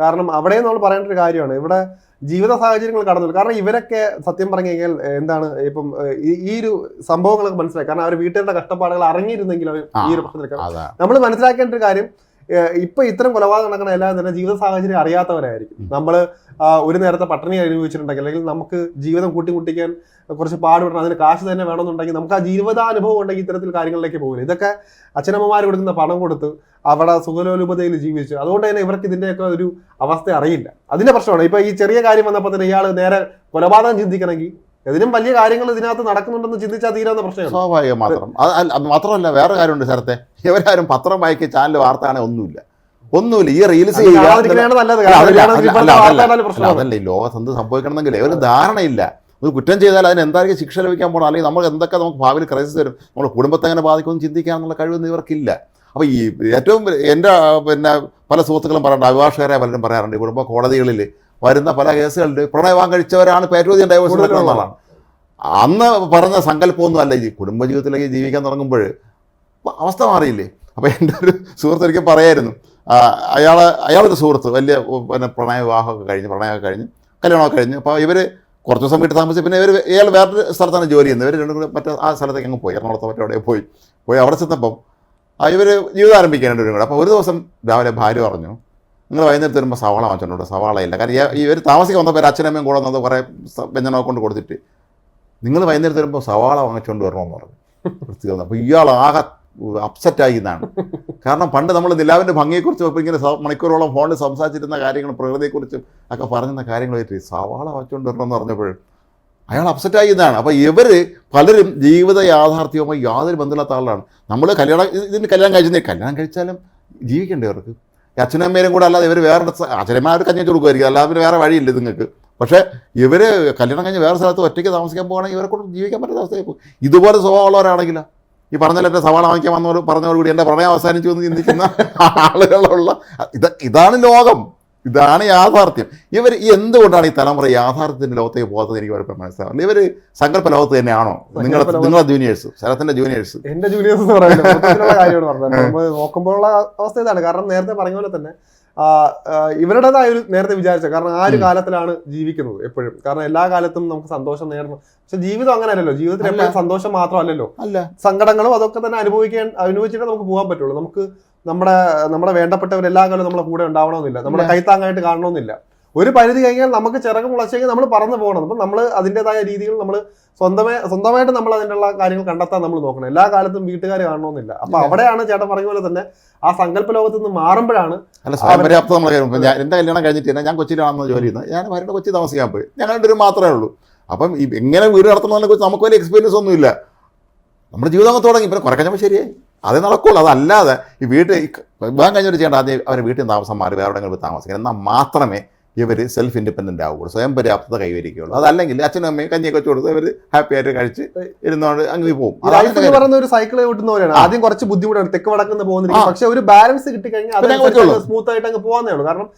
കാരണം അവിടെ നമ്മൾ പറയേണ്ട ഒരു കാര്യമാണ്. ഇവിടെ ജീവിത സാഹചര്യങ്ങൾ കടന്നു കാരണം ഇവരൊക്കെ സത്യം പറഞ്ഞു കഴിഞ്ഞാൽ എന്താണ് ഇപ്പം ഈ- ഒരു സംഭവങ്ങളൊക്കെ മനസ്സിലാക്കി കാരണം അവർ വീട്ടുകാരുടെ കഷ്ടപ്പാടുകൾ അറിഞ്ഞിരുന്നെങ്കിൽ അവർ ഈ ഒരു പ്രശ്നത്തിലൊക്കെ നമ്മൾ മനസ്സിലാക്കേണ്ട ഒരു കാര്യം ഇപ്പൊ ഇത്തരം കൊലപാതകം നടക്കുന്ന എല്ലാവരും തന്നെ ജീവിത സാഹചര്യം അറിയാത്തവരായിരിക്കും. നമ്മൾ ഒരു നേരത്തെ പട്ടിണി അനുഭവിച്ചിട്ടുണ്ടെങ്കിൽ അല്ലെങ്കിൽ നമുക്ക് ജീവിതം കൂട്ടിമുട്ടിക്കാൻ കുറച്ച് പാടുപെടണം അതിന് കാശ് തന്നെ വേണമെന്നുണ്ടെങ്കിൽ നമുക്ക് ആ ജീവിതാനുഭവം ഉണ്ടെങ്കിൽ ഇത്തരത്തിൽ കാര്യങ്ങളിലേക്ക് പോകില്ല. ഇതൊക്കെ അച്ഛനമ്മമാർ കൊടുക്കുന്ന പണം കൊടുത്ത് അവിടെ സുഖലോലുപതയിൽ ജീവിച്ചു അതുകൊണ്ട് തന്നെ ഇവർക്ക് ഇതിന്റെയൊക്കെ ഒരു അവസ്ഥ അറിയില്ല. അതിന്റെ പ്രശ്നമാണ്. ഇപ്പൊ ഈ ചെറിയ കാര്യം വന്നപ്പോൾ തന്നെ ഇയാൾ നേരെ കൊലപാതകം ചിന്തിക്കണമെങ്കിൽ ഇതിനും വലിയ കാര്യങ്ങൾ ഇതിനകത്ത് നടക്കുന്നുണ്ടെന്ന് ചിന്തിച്ചാൽ തീരാവുന്ന പ്രശ്നം സ്വാഭാവികം മാത്രം. അത് മാത്രമല്ല വേറെ കാര്യമുണ്ട് സ്ഥലത്തെ ഇവരാരും പത്രം വായിക്കുക ചാനൽ വാർത്ത ആണെങ്കിൽ ഒന്നുമില്ല. ഒന്നുമില്ല. ഈ റീൽസ് അതല്ല, ഈ ലോകത്ത് എന്ത് സംഭവിക്കണമെങ്കിൽ ഒരു ധാരണയില്ല. ഒരു കുറ്റം ചെയ്താൽ അതിന് എന്തായിരിക്കും ശിക്ഷ ലഭിക്കാൻ പോകണം അല്ലെങ്കിൽ നമ്മൾ എന്തൊക്കെ നമുക്ക് ഭാവിയിൽ ക്രൈസിസ് വരും? നമ്മുടെ കുടുംബത്തെ അങ്ങനെ ബാധിക്കുമെന്ന് ചിന്തിക്കാനുള്ള കഴിവൊന്നും ഇവർക്കില്ല. അപ്പോൾ ഈ ഏറ്റവും എന്റെ പിന്നെ പല സുഹൃത്തുക്കളും പറയാറുണ്ട് അഭിഭാഷകരെ പലരും പറയാറുണ്ട് കുടുംബ കോടതികളിൽ വരുന്ന പല കേസുകളിൽ പ്രണയവാൻ കഴിച്ചവരാണ് ഇപ്പോൾ ഡൈവേഴ്സ് നടക്കുന്നതാണ് അന്ന് പറഞ്ഞ സങ്കല്പമൊന്നും അല്ല ഈ കുടുംബജീവിതത്തിലേക്ക് ജീവിക്കാൻ തുടങ്ങുമ്പോൾ അവസ്ഥ മാറിയില്ലേ? അപ്പോൾ എന്റെ ഒരു സുഹൃത്ത് ഒരിക്കൽ പറയായിരുന്നു. അയാൾ അയാൾ അയാളൊരു സുഹൃത്ത് വലിയ പിന്നെ പ്രണയ വിവാഹമൊക്കെ കഴിഞ്ഞ് പ്രണയമൊക്കെ കഴിഞ്ഞ് കല്യാണമൊക്കെ കഴിഞ്ഞ്. അപ്പോൾ ഇവർ കുറച്ച് ദിവസം വീട്ടിൽ താമസിച്ച് പിന്നെ ഇവർ ഇയാൾ വേറൊരു സ്ഥലത്താണ് ജോലി ചെയ്യുന്നത്. ഇവർ രണ്ടും കൂടെ മറ്റേ ആ സ്ഥലത്തേക്ക് അങ്ങ് പോയി. എറണാകുളത്ത് മറ്റേ അവിടെ പോയി. പോയി അവിടെ ചെന്നപ്പം ഇവർ ജീവിതം ആരംഭിക്കാനുണ്ട് ഇവരും കൂടെ. അപ്പോൾ ഒരു ദിവസം രാവിലെ ഭാര്യ പറഞ്ഞു നിങ്ങൾ വൈകുന്നേരത്ത് വരുമ്പോൾ സവാള വാങ്ങിച്ചോണ്ട് സവാളയില്ല കാരണം ഇവർ താമസിക്കാൻ വന്നപ്പോൾ അച്ഛനമ്മയും കൂടെ വന്നത് കുറേ വ്യഞ്ജനമൊക്കെ കൊണ്ട് കൊടുത്തിട്ട്. നിങ്ങൾ വൈകുന്നേരത്ത് വരുമ്പോൾ സവാള വാങ്ങിച്ചുകൊണ്ട് വരണമെന്ന് പറഞ്ഞു. വൃത്തി അപ്പോൾ ഇയാൾ ആകെ അപ്സെറ്റായി എന്നാണ്. കാരണം പണ്ട് നമ്മൾ നിലാവിന്റെ ഭംഗിയെക്കുറിച്ച് ഇപ്പോൾ ഇങ്ങനെ മണിക്കൂറോളം ഫോണിൽ സംസാരിച്ചിരുന്ന കാര്യങ്ങൾ പ്രകൃതിയെക്കുറിച്ചും ഒക്കെ പറഞ്ഞിരുന്ന കാര്യങ്ങളായിട്ട് സവാള വാങ്ങിച്ചുകൊണ്ട് വരണമെന്ന് പറഞ്ഞപ്പോൾ അയാൾ അപ്സെറ്റായി എന്നാണ്. അപ്പോൾ ഇവർ പലരും ജീവിത യാഥാർത്ഥ്യവുമായി യാതൊരു ബന്ധമില്ലാത്ത ആളാണ്. നമ്മൾ കല്യാണം ഇത് ഇതിന് കല്യാണം കഴിച്ചതേ കല്യാണം കഴിച്ചാലും ജീവിക്കണ്ടേ അവർക്ക് ഈ അച്ഛനും അമ്മേരും കൂടെ അല്ലാതെ ഇവർ വേറെ അച്ഛനമ്മമാർ കഞ്ഞി കൊടുക്കുമായിരിക്കും. അല്ലാതെ വേറെ വഴിയില്ല നിങ്ങൾക്ക്. പക്ഷേ ഇവർ കല്യാണം കഴിഞ്ഞ് വേറെ സ്ഥലത്ത് ഒറ്റയ്ക്ക് താമസിക്കാൻ പോകുകയാണെങ്കിൽ ഇവരെ കൊണ്ട് ജീവിക്കാൻ പറ്റുന്ന അവസ്ഥയായി പോകും ഇതുപോലെ സ്വഭാവമുള്ളവരാണെങ്കിലോ. ഈ പറഞ്ഞാൽ എന്റെ സവാള വാങ്ങിക്കാൻ വന്നവർ പറഞ്ഞതോടുകൂടി എന്റെ പ്രണയം അവസാനിച്ചു എന്ന് ചിന്തിക്കുന്ന ആളുകളുള്ള ഇത് ഇതാണ് ലോകം. ഇതാണ് യാഥാർത്ഥ്യം. ഇവർ എന്തുകൊണ്ടാണ് ഈ തലമുറ യാഥാർത്ഥ്യത്തിന്റെ ലോകത്തേക്ക് പോകാത്തത് എനിക്ക് അവർക്ക് മനസ്സിലാവില്ല ഇവർ സങ്കല്പ ലോകത്ത് തന്നെയാണോ? നിങ്ങളുടെ നിങ്ങളെ ജൂനിയേഴ്സ് ശരത്തിന്റെ ജൂനിയേഴ്സ്. എന്റെ ജൂനിയേഴ്സ് നോക്കുമ്പോഴുള്ള അവസ്ഥ ഇതാണ്. കാരണം നേരത്തെ പറഞ്ഞ പോലെ തന്നെ ഇവരുടേതായ ഒരു നേരത്തെ വിചാരിച്ച കാരണം ആ ഒരു കാലത്തിലാണ് ജീവിക്കുന്നത് എപ്പോഴും. കാരണം എല്ലാ കാലത്തും നമുക്ക് സന്തോഷം നേടണം പക്ഷെ ജീവിതം അങ്ങനെ അല്ലല്ലോ ജീവിതത്തിൽ എപ്പോഴും സന്തോഷം മാത്രമല്ലല്ലോ. അല്ല. സങ്കടങ്ങളും അതൊക്കെ തന്നെ അനുഭവിക്കാൻ അനുഭവിച്ചിട്ടേ നമുക്ക് പോകാൻ പറ്റുള്ളൂ. നമുക്ക് നമ്മുടെ നമ്മുടെ വേണ്ടപ്പെട്ടവർ എല്ലാ കാലവും നമ്മളെ കൂടെ ഉണ്ടാവണമെന്നില്ല. നമ്മുടെ കൈത്താങ്ങായിട്ട് കാണണമെന്നില്ല. ഒരു പരിധി കഴിഞ്ഞാൽ നമുക്ക് ചിറക് മുളച്ചെങ്കിൽ നമ്മൾ പറന്നു പോകണം. അപ്പം നമ്മൾ അതിന്റെതായ രീതിയിൽ നമ്മൾ സ്വന്തമേ സ്വന്തമായിട്ട് നമ്മൾ അതിനുള്ള കാര്യങ്ങൾ കണ്ടെത്താൻ നമ്മൾ നോക്കണം. എല്ലാ കാലത്തും വീട്ടുകാർ കാണണമെന്നില്ല. അപ്പൊ അവിടെയാണ് ചേട്ടൻ പറഞ്ഞ പോലെ തന്നെ ആ സങ്കല്പ ലോകത്ത് നിന്ന് മാറുമ്പോഴാണ് അല്ല സ്വയം പര്യാപ്തം നമ്മൾ എന്റെ കല്യാണം കഴിഞ്ഞിട്ട് തന്നെ ഞാൻ കൊച്ചിയിലാണെന്ന് ജോലി ചെയ്യുന്നത്. ഞാൻ ഭാര്യയുടെ കൊച്ചി താമസിക്കാൻ പോയി. ഞങ്ങൾ രണ്ടുപേരും മാത്രമേ ഉള്ളൂ. അപ്പം എങ്ങനെ വീട് നടത്തുന്നതിനെ കുറിച്ച് നമുക്ക് വലിയ എക്സ്പീരിയൻസ് ഒന്നുമില്ല. നമ്മുടെ ജീവിതം അങ്ങ് തുടങ്ങി. പിന്നെ കുറയ്ക്കാൻ കഴിഞ്ഞപ്പോൾ ശരിയായി. അതേ നടക്കുള്ളൂ. അതല്ലാതെ ഈ വീട്ടിൽ വിവാഹം കഴിഞ്ഞവർ ചെയ്യേണ്ട ആദ്യം അവരെ വീട്ടിൽ നിന്ന് താമസം മാറി വേറെ എവിടെയെങ്കിലും താമസിക്കണം എന്നാൽ മാത്രമേ ഇവർ സെൽഫ് ഇൻഡിപെൻഡന്റ് ആവുകയുള്ളൂ. സ്വയം പര്യാപ്തത കൈവരിക്കുകയുള്ളൂ. അതല്ലെങ്കിൽ അച്ഛനും അമ്മയും കഞ്ഞിയൊക്കെ വെച്ച് കൊടുത്ത് ഇവർ ഹാപ്പി ആയിട്ട് കഴിച്ച് ഇരുന്നുകൊണ്ട് അങ്ങ് പോകും. പറയുന്ന ഒരു സൈക്കിൾ ഓട്ടുന്ന പോലെയാണ് ആദ്യം കുറച്ച് ബുദ്ധിമുട്ടാണ്. തെക്ക് വടക്കുന്ന പോകുന്നത് പക്ഷേ ഒരു ബാലൻസ് കിട്ടിക്കഴിഞ്ഞാൽ സ്മൂത്ത് ആയിട്ട് അങ്ങ് പോകാന്നേ ഉള്ളൂ. കാരണം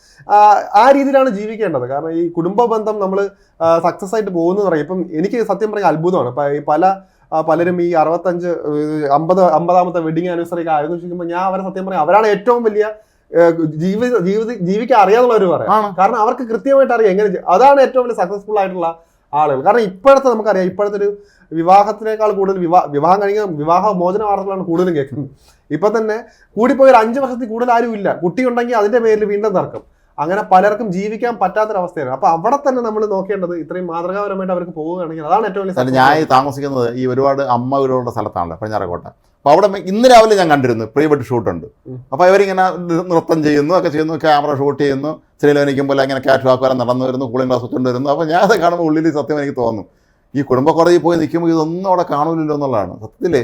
ആ, രീതിയിലാണ് ജീവിക്കേണ്ടത്. കാരണം ഈ കുടുംബ ബന്ധം നമ്മൾ സക്സസ് ആയിട്ട് പോകുന്നു പറയും ഇപ്പം എനിക്ക് സത്യം പറഞ്ഞാൽ അത്ഭുതമാണ്. ഇപ്പൊ ഈ പല പലരും ഈ അറുപത്തഞ്ച് അമ്പത് അമ്പതാമത്തെ വെഡിങ് ആനിവേഴ്സറി ഒക്കെ ആഘോഷിക്കുമ്പോൾ ഞാൻ അവരെ സത്യം പറയാം അവരാണ് ഏറ്റവും വലിയ ജീവിത ജീവിത ജീവിക്കാൻ അറിയാന്നുള്ളവർ പറയാം. കാരണം അവർക്ക് കൃത്യമായിട്ട് അറിയാം എങ്ങനെ അതാണ് ഏറ്റവും വലിയ സക്സസ്ഫുൾ ആയിട്ടുള്ള ആളുകൾ. കാരണം ഇപ്പോഴത്തെ നമുക്കറിയാം ഇപ്പോഴത്തെ ഒരു വിവാഹത്തിനേക്കാൾ കൂടുതൽ വിവാഹ വിവാഹം കഴിഞ്ഞ വിവാഹ മോചന വാർത്തകളാണ് കൂടുതലും കേൾക്കുന്നത്. ഇപ്പൊ തന്നെ കൂടിപ്പോയി ഒരു അഞ്ച് വർഷത്തിൽ കൂടുതൽ ആരും ഇല്ല. കുട്ടി ഉണ്ടെങ്കിൽ അതിന്റെ പേരിൽ വീണ്ടും തർക്കം. അങ്ങനെ പലർക്കും ജീവിക്കാൻ പറ്റാത്തൊരവസ്ഥയാണ്. അപ്പൊ അവിടെ തന്നെ നമ്മൾ നോക്കേണ്ടത് ഇത്രയും മാതൃകാപരമായിട്ട് അവർക്ക് പോവുകയാണെങ്കിൽ അതാണ് ഏറ്റവും വലിയ ഞാൻ താമസിക്കുന്നത് ഈ ഒരുപാട് അമ്മ ഒരുപാട് സ്ഥലത്താണല്ലോ പഞ്ഞാറക്കോട്ട അപ്പോൾ അവിടെ ഇന്ന് രാവിലെ ഞാൻ കണ്ടിരുന്നു പ്രീ വെഡ് ഷൂട്ടുണ്ട്. അപ്പോൾ ഇവരിങ്ങനെ നി- നൃത്തം ചെയ്യുന്നു ഒക്കെ ചെയ്യുന്നു ക്യാമറ ഷൂട്ട് ചെയ്യുന്നു ശ്രീലോനിക്കുമ്പോൾ അങ്ങനെ ക്യാഷ് വരെ നടന്നു വരുന്നു കൂളിംഗ് ഗ്ലാസ് വെച്ചുകൊണ്ട് വരുന്നു. അപ്പോൾ ഞാൻ അത് കാണുമ്പോൾ ഉള്ളിൽ സത്യം എനിക്ക് തോന്നുന്നു ഈ കുടുംബക്കോടതിയിൽ പോയി നിൽക്കുമ്പോൾ ഇതൊന്നും അവിടെ കാണില്ലല്ലോ എന്നുള്ളതാണ്. സത്യത്തിൽ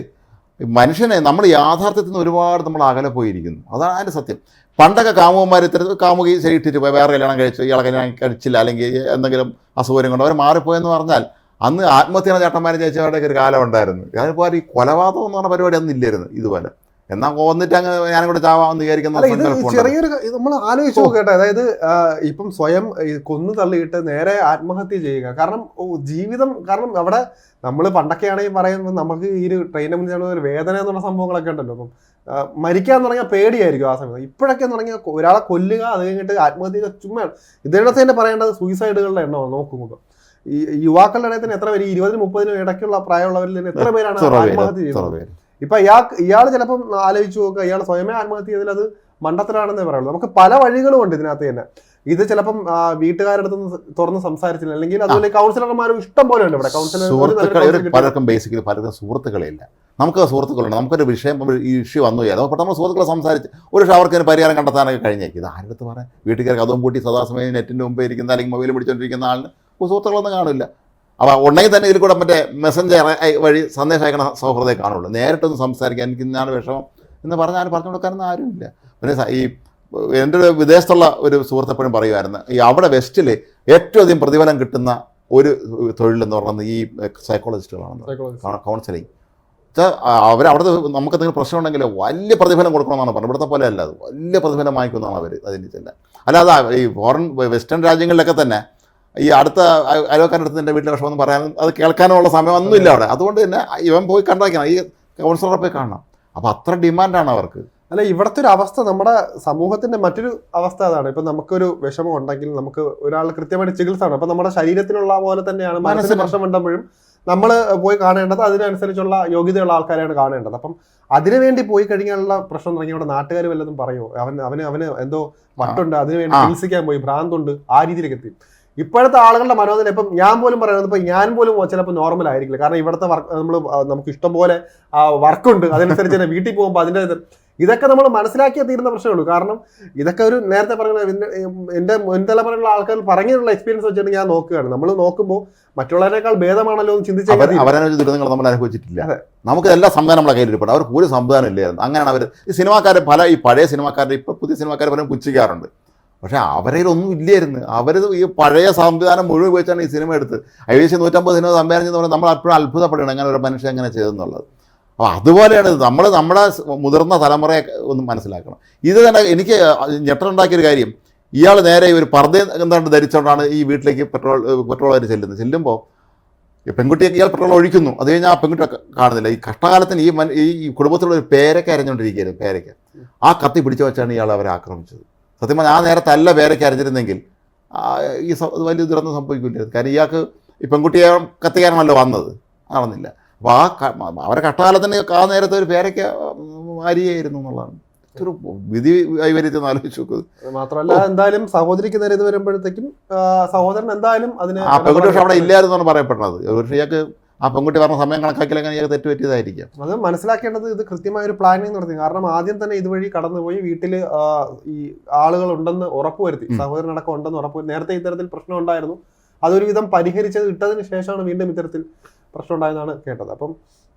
മനുഷ്യനെ നമ്മൾ യാഥാർത്ഥ്യത്തിൽ നിന്ന് ഒരുപാട് നമ്മൾ അകലെ പോയിരിക്കുന്നു. അതാണ് അതിന്റെ സത്യം. പണ്ടൊക്കെ കാമുകന്മാർ ഇത്തരത്തിൽ കാമുകി ശരിയിട്ടിട്ട് പോയി വേറെ കല്യാണം കഴിച്ചു ഇയാളെ കല്യാണം കഴിച്ചില്ല അല്ലെങ്കിൽ എന്തെങ്കിലും അസൗകര്യം കൊണ്ട് അവർ മാറിപ്പോയെന്ന് പറഞ്ഞാൽ അന്ന് ആത്മഹത്യ ചേട്ടന്മാരെ ചേച്ചിമാരുടെയൊക്കെ ഒരു കാലം ഉണ്ടായിരുന്നു. അതിപ്പോൾ ഈ കൊലപാതകം എന്ന് പറഞ്ഞ പരിപാടി അന്ന് ഇല്ലായിരുന്നു ഇതുപോലെ. എന്നാൽ കൊന്നിട്ട് അങ്ങ് ഞാനും കൂടെ ചാവാമെന്ന് വിചാരിക്കുന്ന ചെറിയൊരു നമ്മൾ ആലോചിച്ച് നോക്കട്ടെ അതായത് ഇപ്പം സ്വയം കൊന്നു തള്ളിയിട്ട് നേരെ ആത്മഹത്യ ചെയ്യുക. കാരണം ജീവിതം കാരണം അവിടെ നമ്മൾ പണ്ടൊക്കെയാണെങ്കിൽ പറയുന്നത് പറയുമ്പോൾ നമുക്ക് ഈ ഒരു ട്രെയിനിനെ മുന്നിൽ ഒരു വേദന എന്നുള്ള സംഭവങ്ങളൊക്കെ ഉണ്ടല്ലോ. അപ്പം മരിക്കാൻ തുടങ്ങിയ പേടിയായിരിക്കും ആ സമയത്ത്. ഇപ്പോഴൊക്കെ എന്ന് പറഞ്ഞാൽ ഒരാളെ കൊല്ലുക അത് കഴിഞ്ഞിട്ട് ആത്മഹത്യ ചുമ്മാണ് ചുമ്മാ ഇതിനകത്ത് തന്നെ പറയേണ്ടത് സൂയിസൈഡുകളുടെ എണ്ണമാണ്. നോക്കുമ്പോൾ ഈ യുവാക്കളുടെ ഇടയിൽ തന്നെ എത്ര പേര്? ഇരുപതിനും മുപ്പതിനും ഇടയ്ക്കുള്ള പ്രായമുള്ളവരിൽ തന്നെ എത്ര പേരാണ് ആത്മഹത്യ ചെയ്യുന്നത്. ഇപ്പൊ ഇയാൾ ഇയാൾ ചിലപ്പം ആലോചിച്ച് നോക്കുക ഇയാൾ സ്വയമേ ആത്മഹത്യ ചെയ്തതിൽ അത് മണ്ടത്തിലാണെന്നേ പറയുള്ളൂ. നമുക്ക് പല വഴികളും ഉണ്ട് ഇതിനകത്ത് തന്നെ. ഇത് ചിലപ്പം ആ, വീട്ടുകാരുടെ അടുത്ത് തുറന്ന് സംസാരിച്ചില്ല. അല്ലെങ്കിൽ അതുപോലെ കൗൺസിലർമാരും ഇഷ്ടം പോലെ ഉണ്ട് ഇവിടെ. കൗൺസിലർ പലർക്കും ബേസിക്കലി പലർക്കും സുഹൃത്തുക്കളില്ല നമുക്ക് സുഹൃത്തുക്കളുണ്ട്. നമുക്കൊരു വിഷയം ഈ ഇഷ്യൂ വന്നു ചെയ്യാം അപ്പോൾ നമ്മൾ സുഹൃത്തുക്കളെ സംസാരിച്ച് ഒരു പക്ഷേ അവർക്ക് പരിഹാരം കണ്ടെത്താനൊക്കെ കഴിഞ്ഞേക്കും. ഇത് ആരുടെ പറയാം? വീട്ടുകാർക്ക് അതും കൂട്ടി സദാസമയം നെറ്റിന്റെ മുമ്പേ ഇരിക്കുന്ന അല്ലെങ്കിൽ മൊബൈൽ പിടിച്ചോണ്ടിരിക്കുന്ന ആളിന് സുഹൃത്തുക്കളൊന്നും കാണില്ല. അപ്പോൾ ഉണ്ടെങ്കിൽ തന്നെ ഇതിൽ കൂടെ മറ്റേ മെസ്സഞ്ചർ വഴി സന്ദേശം അയക്കണ സൗഹൃദമേ കാണുള്ളൂ. നേരിട്ടൊന്ന് സംസാരിക്കാൻ എനിക്ക് ഇന്നാണ് വിഷമം എന്ന് പറഞ്ഞാൽ ആരും പറഞ്ഞു കൊടുക്കാനൊന്നും ആരുമില്ല. പിന്നെ ഈ എന്റെ ഒരു വിദേശത്തുള്ള ഒരു സുഹൃത്തെപ്പോഴും പറയുമായിരുന്നു ഈ അവിടെ വെസ്റ്റിൽ ഏറ്റവും അധികം പ്രതിഫലം കിട്ടുന്ന ഒരു തൊഴിലെന്ന് പറയുന്നത് ഈ സൈക്കോളജിസ്റ്റുകളാണ് കൗൺസിലിംഗ് അവർ അവിടെ നമുക്ക് എന്തെങ്കിലും പ്രശ്നം ഉണ്ടെങ്കിൽ വലിയ പ്രതിഫലം കൊടുക്കണമെന്നാണ് പറഞ്ഞത്. ഇവിടുത്തെ പോലെ അല്ല അത് വലിയ പ്രതിഫലം വാങ്ങിക്കുന്നതാണ് അവർ അതിന്റെ തന്നെ. അല്ലാതെ ഈ ഫോറിൻ വെസ്റ്റേൺ രാജ്യങ്ങളിലൊക്കെ തന്നെ ഈ അടുത്ത അയ- അയൽവക്കാരുടെ അടുത്ത് എന്റെ വീട്ടിലെ വിഷമം പറയാനും അത് കേൾക്കാനുള്ള സമയം ഇല്ല അവിടെ. അതുകൊണ്ട് തന്നെ ഇവൻ പോയി കണ്ടാക്കണം. ഈ കൗൺസിലറെ പോയി കാണണം. അപ്പോൾ അത്ര ഡിമാൻഡാണ് അവർക്ക്. അല്ല ഇവിടുത്തെ ഒരു അവസ്ഥ നമ്മുടെ സമൂഹത്തിന്റെ മറ്റൊരു അവസ്ഥ അതാണ്. ഇപ്പൊ നമുക്കൊരു വിഷമം ഉണ്ടെങ്കിൽ നമുക്ക് ഒരാൾ കൃത്യമായിട്ട് ചികിത്സ ആണ്. അപ്പൊ നമ്മുടെ ശരീരത്തിനുള്ള പോലെ തന്നെയാണ് മനസ്സിന് പ്രശ്നം ഉണ്ടെപ്പോഴും നമ്മൾ പോയി കാണേണ്ടത് അതിനനുസരിച്ചുള്ള യോഗ്യതയുള്ള ആൾക്കാരെയാണ് കാണേണ്ടത്. അപ്പം അതിനുവേണ്ടി പോയി കഴിഞ്ഞാലുള്ള പ്രശ്നം തുടങ്ങി അവിടെ നാട്ടുകാർ വല്ലതും പറയുമോ അവൻ അവന് അവന് എന്തോ വട്ടുണ്ട്. അതിനുവേണ്ടി വേണ്ടി ചികിത്സിക്കാൻ പോയി. ഭ്രാന്തുണ്ട്. ആ രീതിയിലേക്ക് എത്തി. ഇപ്പോഴത്തെ ആളുകളുടെ മനോനില ഇപ്പം ഞാൻ പോലും പറയുന്നത് ഇപ്പം ഞാൻ പോലും ചിലപ്പോൾ നോർമൽ ആയിരിക്കില്ല. കാരണം ഇവിടുത്തെ വർക്ക് നമ്മൾ നമുക്ക് ഇഷ്ടം പോലെ വർക്കുണ്ട് അതനുസരിച്ച് തന്നെ വീട്ടിൽ പോകുമ്പോൾ അതിന്റെ ഇതൊക്കെ നമ്മൾ മനസ്സിലാക്കിയേ തീരുന്ന പ്രശ്നമുള്ളൂ കാരണം ഇതൊക്കെ ഒരു നേരത്തെ പറഞ്ഞ എന്റെ- മുൻതലമുറയുള്ള ആൾക്കാർ പറഞ്ഞിട്ടുള്ള എക്സ്പീരിയൻസ് വെച്ചിട്ട് ഞാൻ നോക്കുകയാണ്. നമ്മൾ നോക്കുമ്പോൾ മറ്റുള്ളവരെക്കാൾ ഭേദമാണല്ലോ എന്ന് ചിന്തിച്ചാൽ അവർ. അവരനുഭവിച്ച ദുരിതങ്ങൾ നമ്മൾ അനുഭവിച്ചിട്ടില്ല. അതെ. നമുക്ക് എല്ലാ സംവിധാനം നമ്മളെ കയ്യിലിരിപ്പുണ്ട്. അവർക്ക് ഒരു സംവിധാനം ഇല്ലായിരുന്നു. അങ്ങനെയാണ് അവർ ഈ സിനിമാക്കാർ പല ഈ പഴയ സിനിമാക്കാരുടെ ഇപ്പോൾ പുതിയ സിനിമാക്കാർ പലരും പുച്ഛിക്കാറുണ്ട്. പക്ഷേ അവരിൽ ഇല്ലായിരുന്നു. അവർ ഈ പഴയ സംവിധാനം മുഴുവൻ ഉപയോഗിച്ചാണ് ഈ സിനിമ എടുത്ത്. ഏകദേശം നൂറ്റമ്പത് സിനിമ സംവിധാനം ചെയ്യുന്ന പറഞ്ഞാൽ നമ്മൾ അപ്പോഴും അത്ഭുതപ്പെടുകയാണ് അങ്ങനെ ഒരു മനുഷ്യൻ എങ്ങനെ ചെയ്തെന്നുള്ളത്. അപ്പോൾ അതുപോലെയാണ്. നമ്മൾ നമ്മുടെ മുതിർന്ന തലമുറയെ ഒന്ന് മനസ്സിലാക്കണം. ഇത് തന്നെ എനിക്ക് ഞെട്ടലുണ്ടാക്കിയൊരു കാര്യം. ഇയാൾ നേരെ ഒരു പർദ്ദ എന്താണ്ട് ധരിച്ചുകൊണ്ടാണ് ഈ വീട്ടിലേക്ക് പെട്രോൾ പെട്രോൾ ചെല്ലുന്നത്. ചെല്ലുമ്പോൾ ഈ പെൺകുട്ടിയൊക്കെ ഇയാൾ പെട്രോൾ ഒഴിക്കുന്നു. അത് കഴിഞ്ഞാൽ ആ പെൺകുട്ടി കാണുന്നില്ല. ഈ കഷ്ടകാലത്തിന് ഈ മൻ- ഈ കുടുംബത്തിലുള്ള ഒരു പേരൊക്കെ അരഞ്ഞുകൊണ്ടിരിക്കുകയായിരുന്നു പേരയ്ക്ക ആ കത്തി പിടിച്ചു വെച്ചാണ് ഇയാൾ അവരെ ആക്രമിച്ചത്. സത്യം പറഞ്ഞാൽ ആ നേരത്തല്ല പേരയ്ക്ക അരഞ്ഞിരുന്നെങ്കിൽ ഈ വലിയ ദുരന്തം സംഭവിക്കില്ലായിരുന്നു കാരണം ഇയാൾക്ക് ഈ പെൺകുട്ടിയെ കത്തിക്കാനാണല്ലോ വന്നത്. നടന്നില്ല അപ്പോൾ ആ അവരെ കഷ്ടകാലത്തിന് ആ നേരത്തെ ഒരു പേരൊക്കെ അരിയായിരുന്നു എന്നുള്ളതാണ്. ഒരു വിധി വൈപരീത്യം ഒന്ന് ആലോചിച്ച് നോക്കുന്നത് മാത്രമല്ല എന്തായാലും സഹോദരിക്ക് നേരെ ഇത് വരുമ്പോഴത്തേക്കും സഹോദരൻ എന്തായാലും അതിന് ആ പെൺകുട്ടി പക്ഷെ അവിടെ ഇല്ലായിരുന്നു എന്നാണ് പറയപ്പെടുന്നത്. പക്ഷേ ഇയാൾക്ക് ആ പെൺകുട്ടി പറഞ്ഞ സമയം കണക്കാക്കിയാൽ അങ്ങനെ തെറ്റ് പറ്റിയതായിരിക്കും അത് മനസ്സിലാക്കേണ്ടത് ഇത് കൃത്യമായ ഒരു പ്ലാനിങ് നടത്തി കാരണം ആദ്യം തന്നെ ഇതുവഴി കടന്നുപോയി വീട്ടിൽ ഈ ആളുകൾ ഉണ്ടെന്ന് ഉറപ്പുവരുത്തി. സഹോദരൻ സഹോദരനടക്കം ഉണ്ടെന്ന് ഉറപ്പ് നേരത്തെ ഇത്തരത്തിൽ പ്രശ്നം ഉണ്ടായിരുന്നു. അതൊരുവിധം പരിഹരിച്ചത് ഇട്ടതിന് ശേഷമാണ് വീണ്ടും ഇത്തരത്തിൽ പ്രശ്നം ഉണ്ടായെന്നാണ് കേട്ടത്. അപ്പം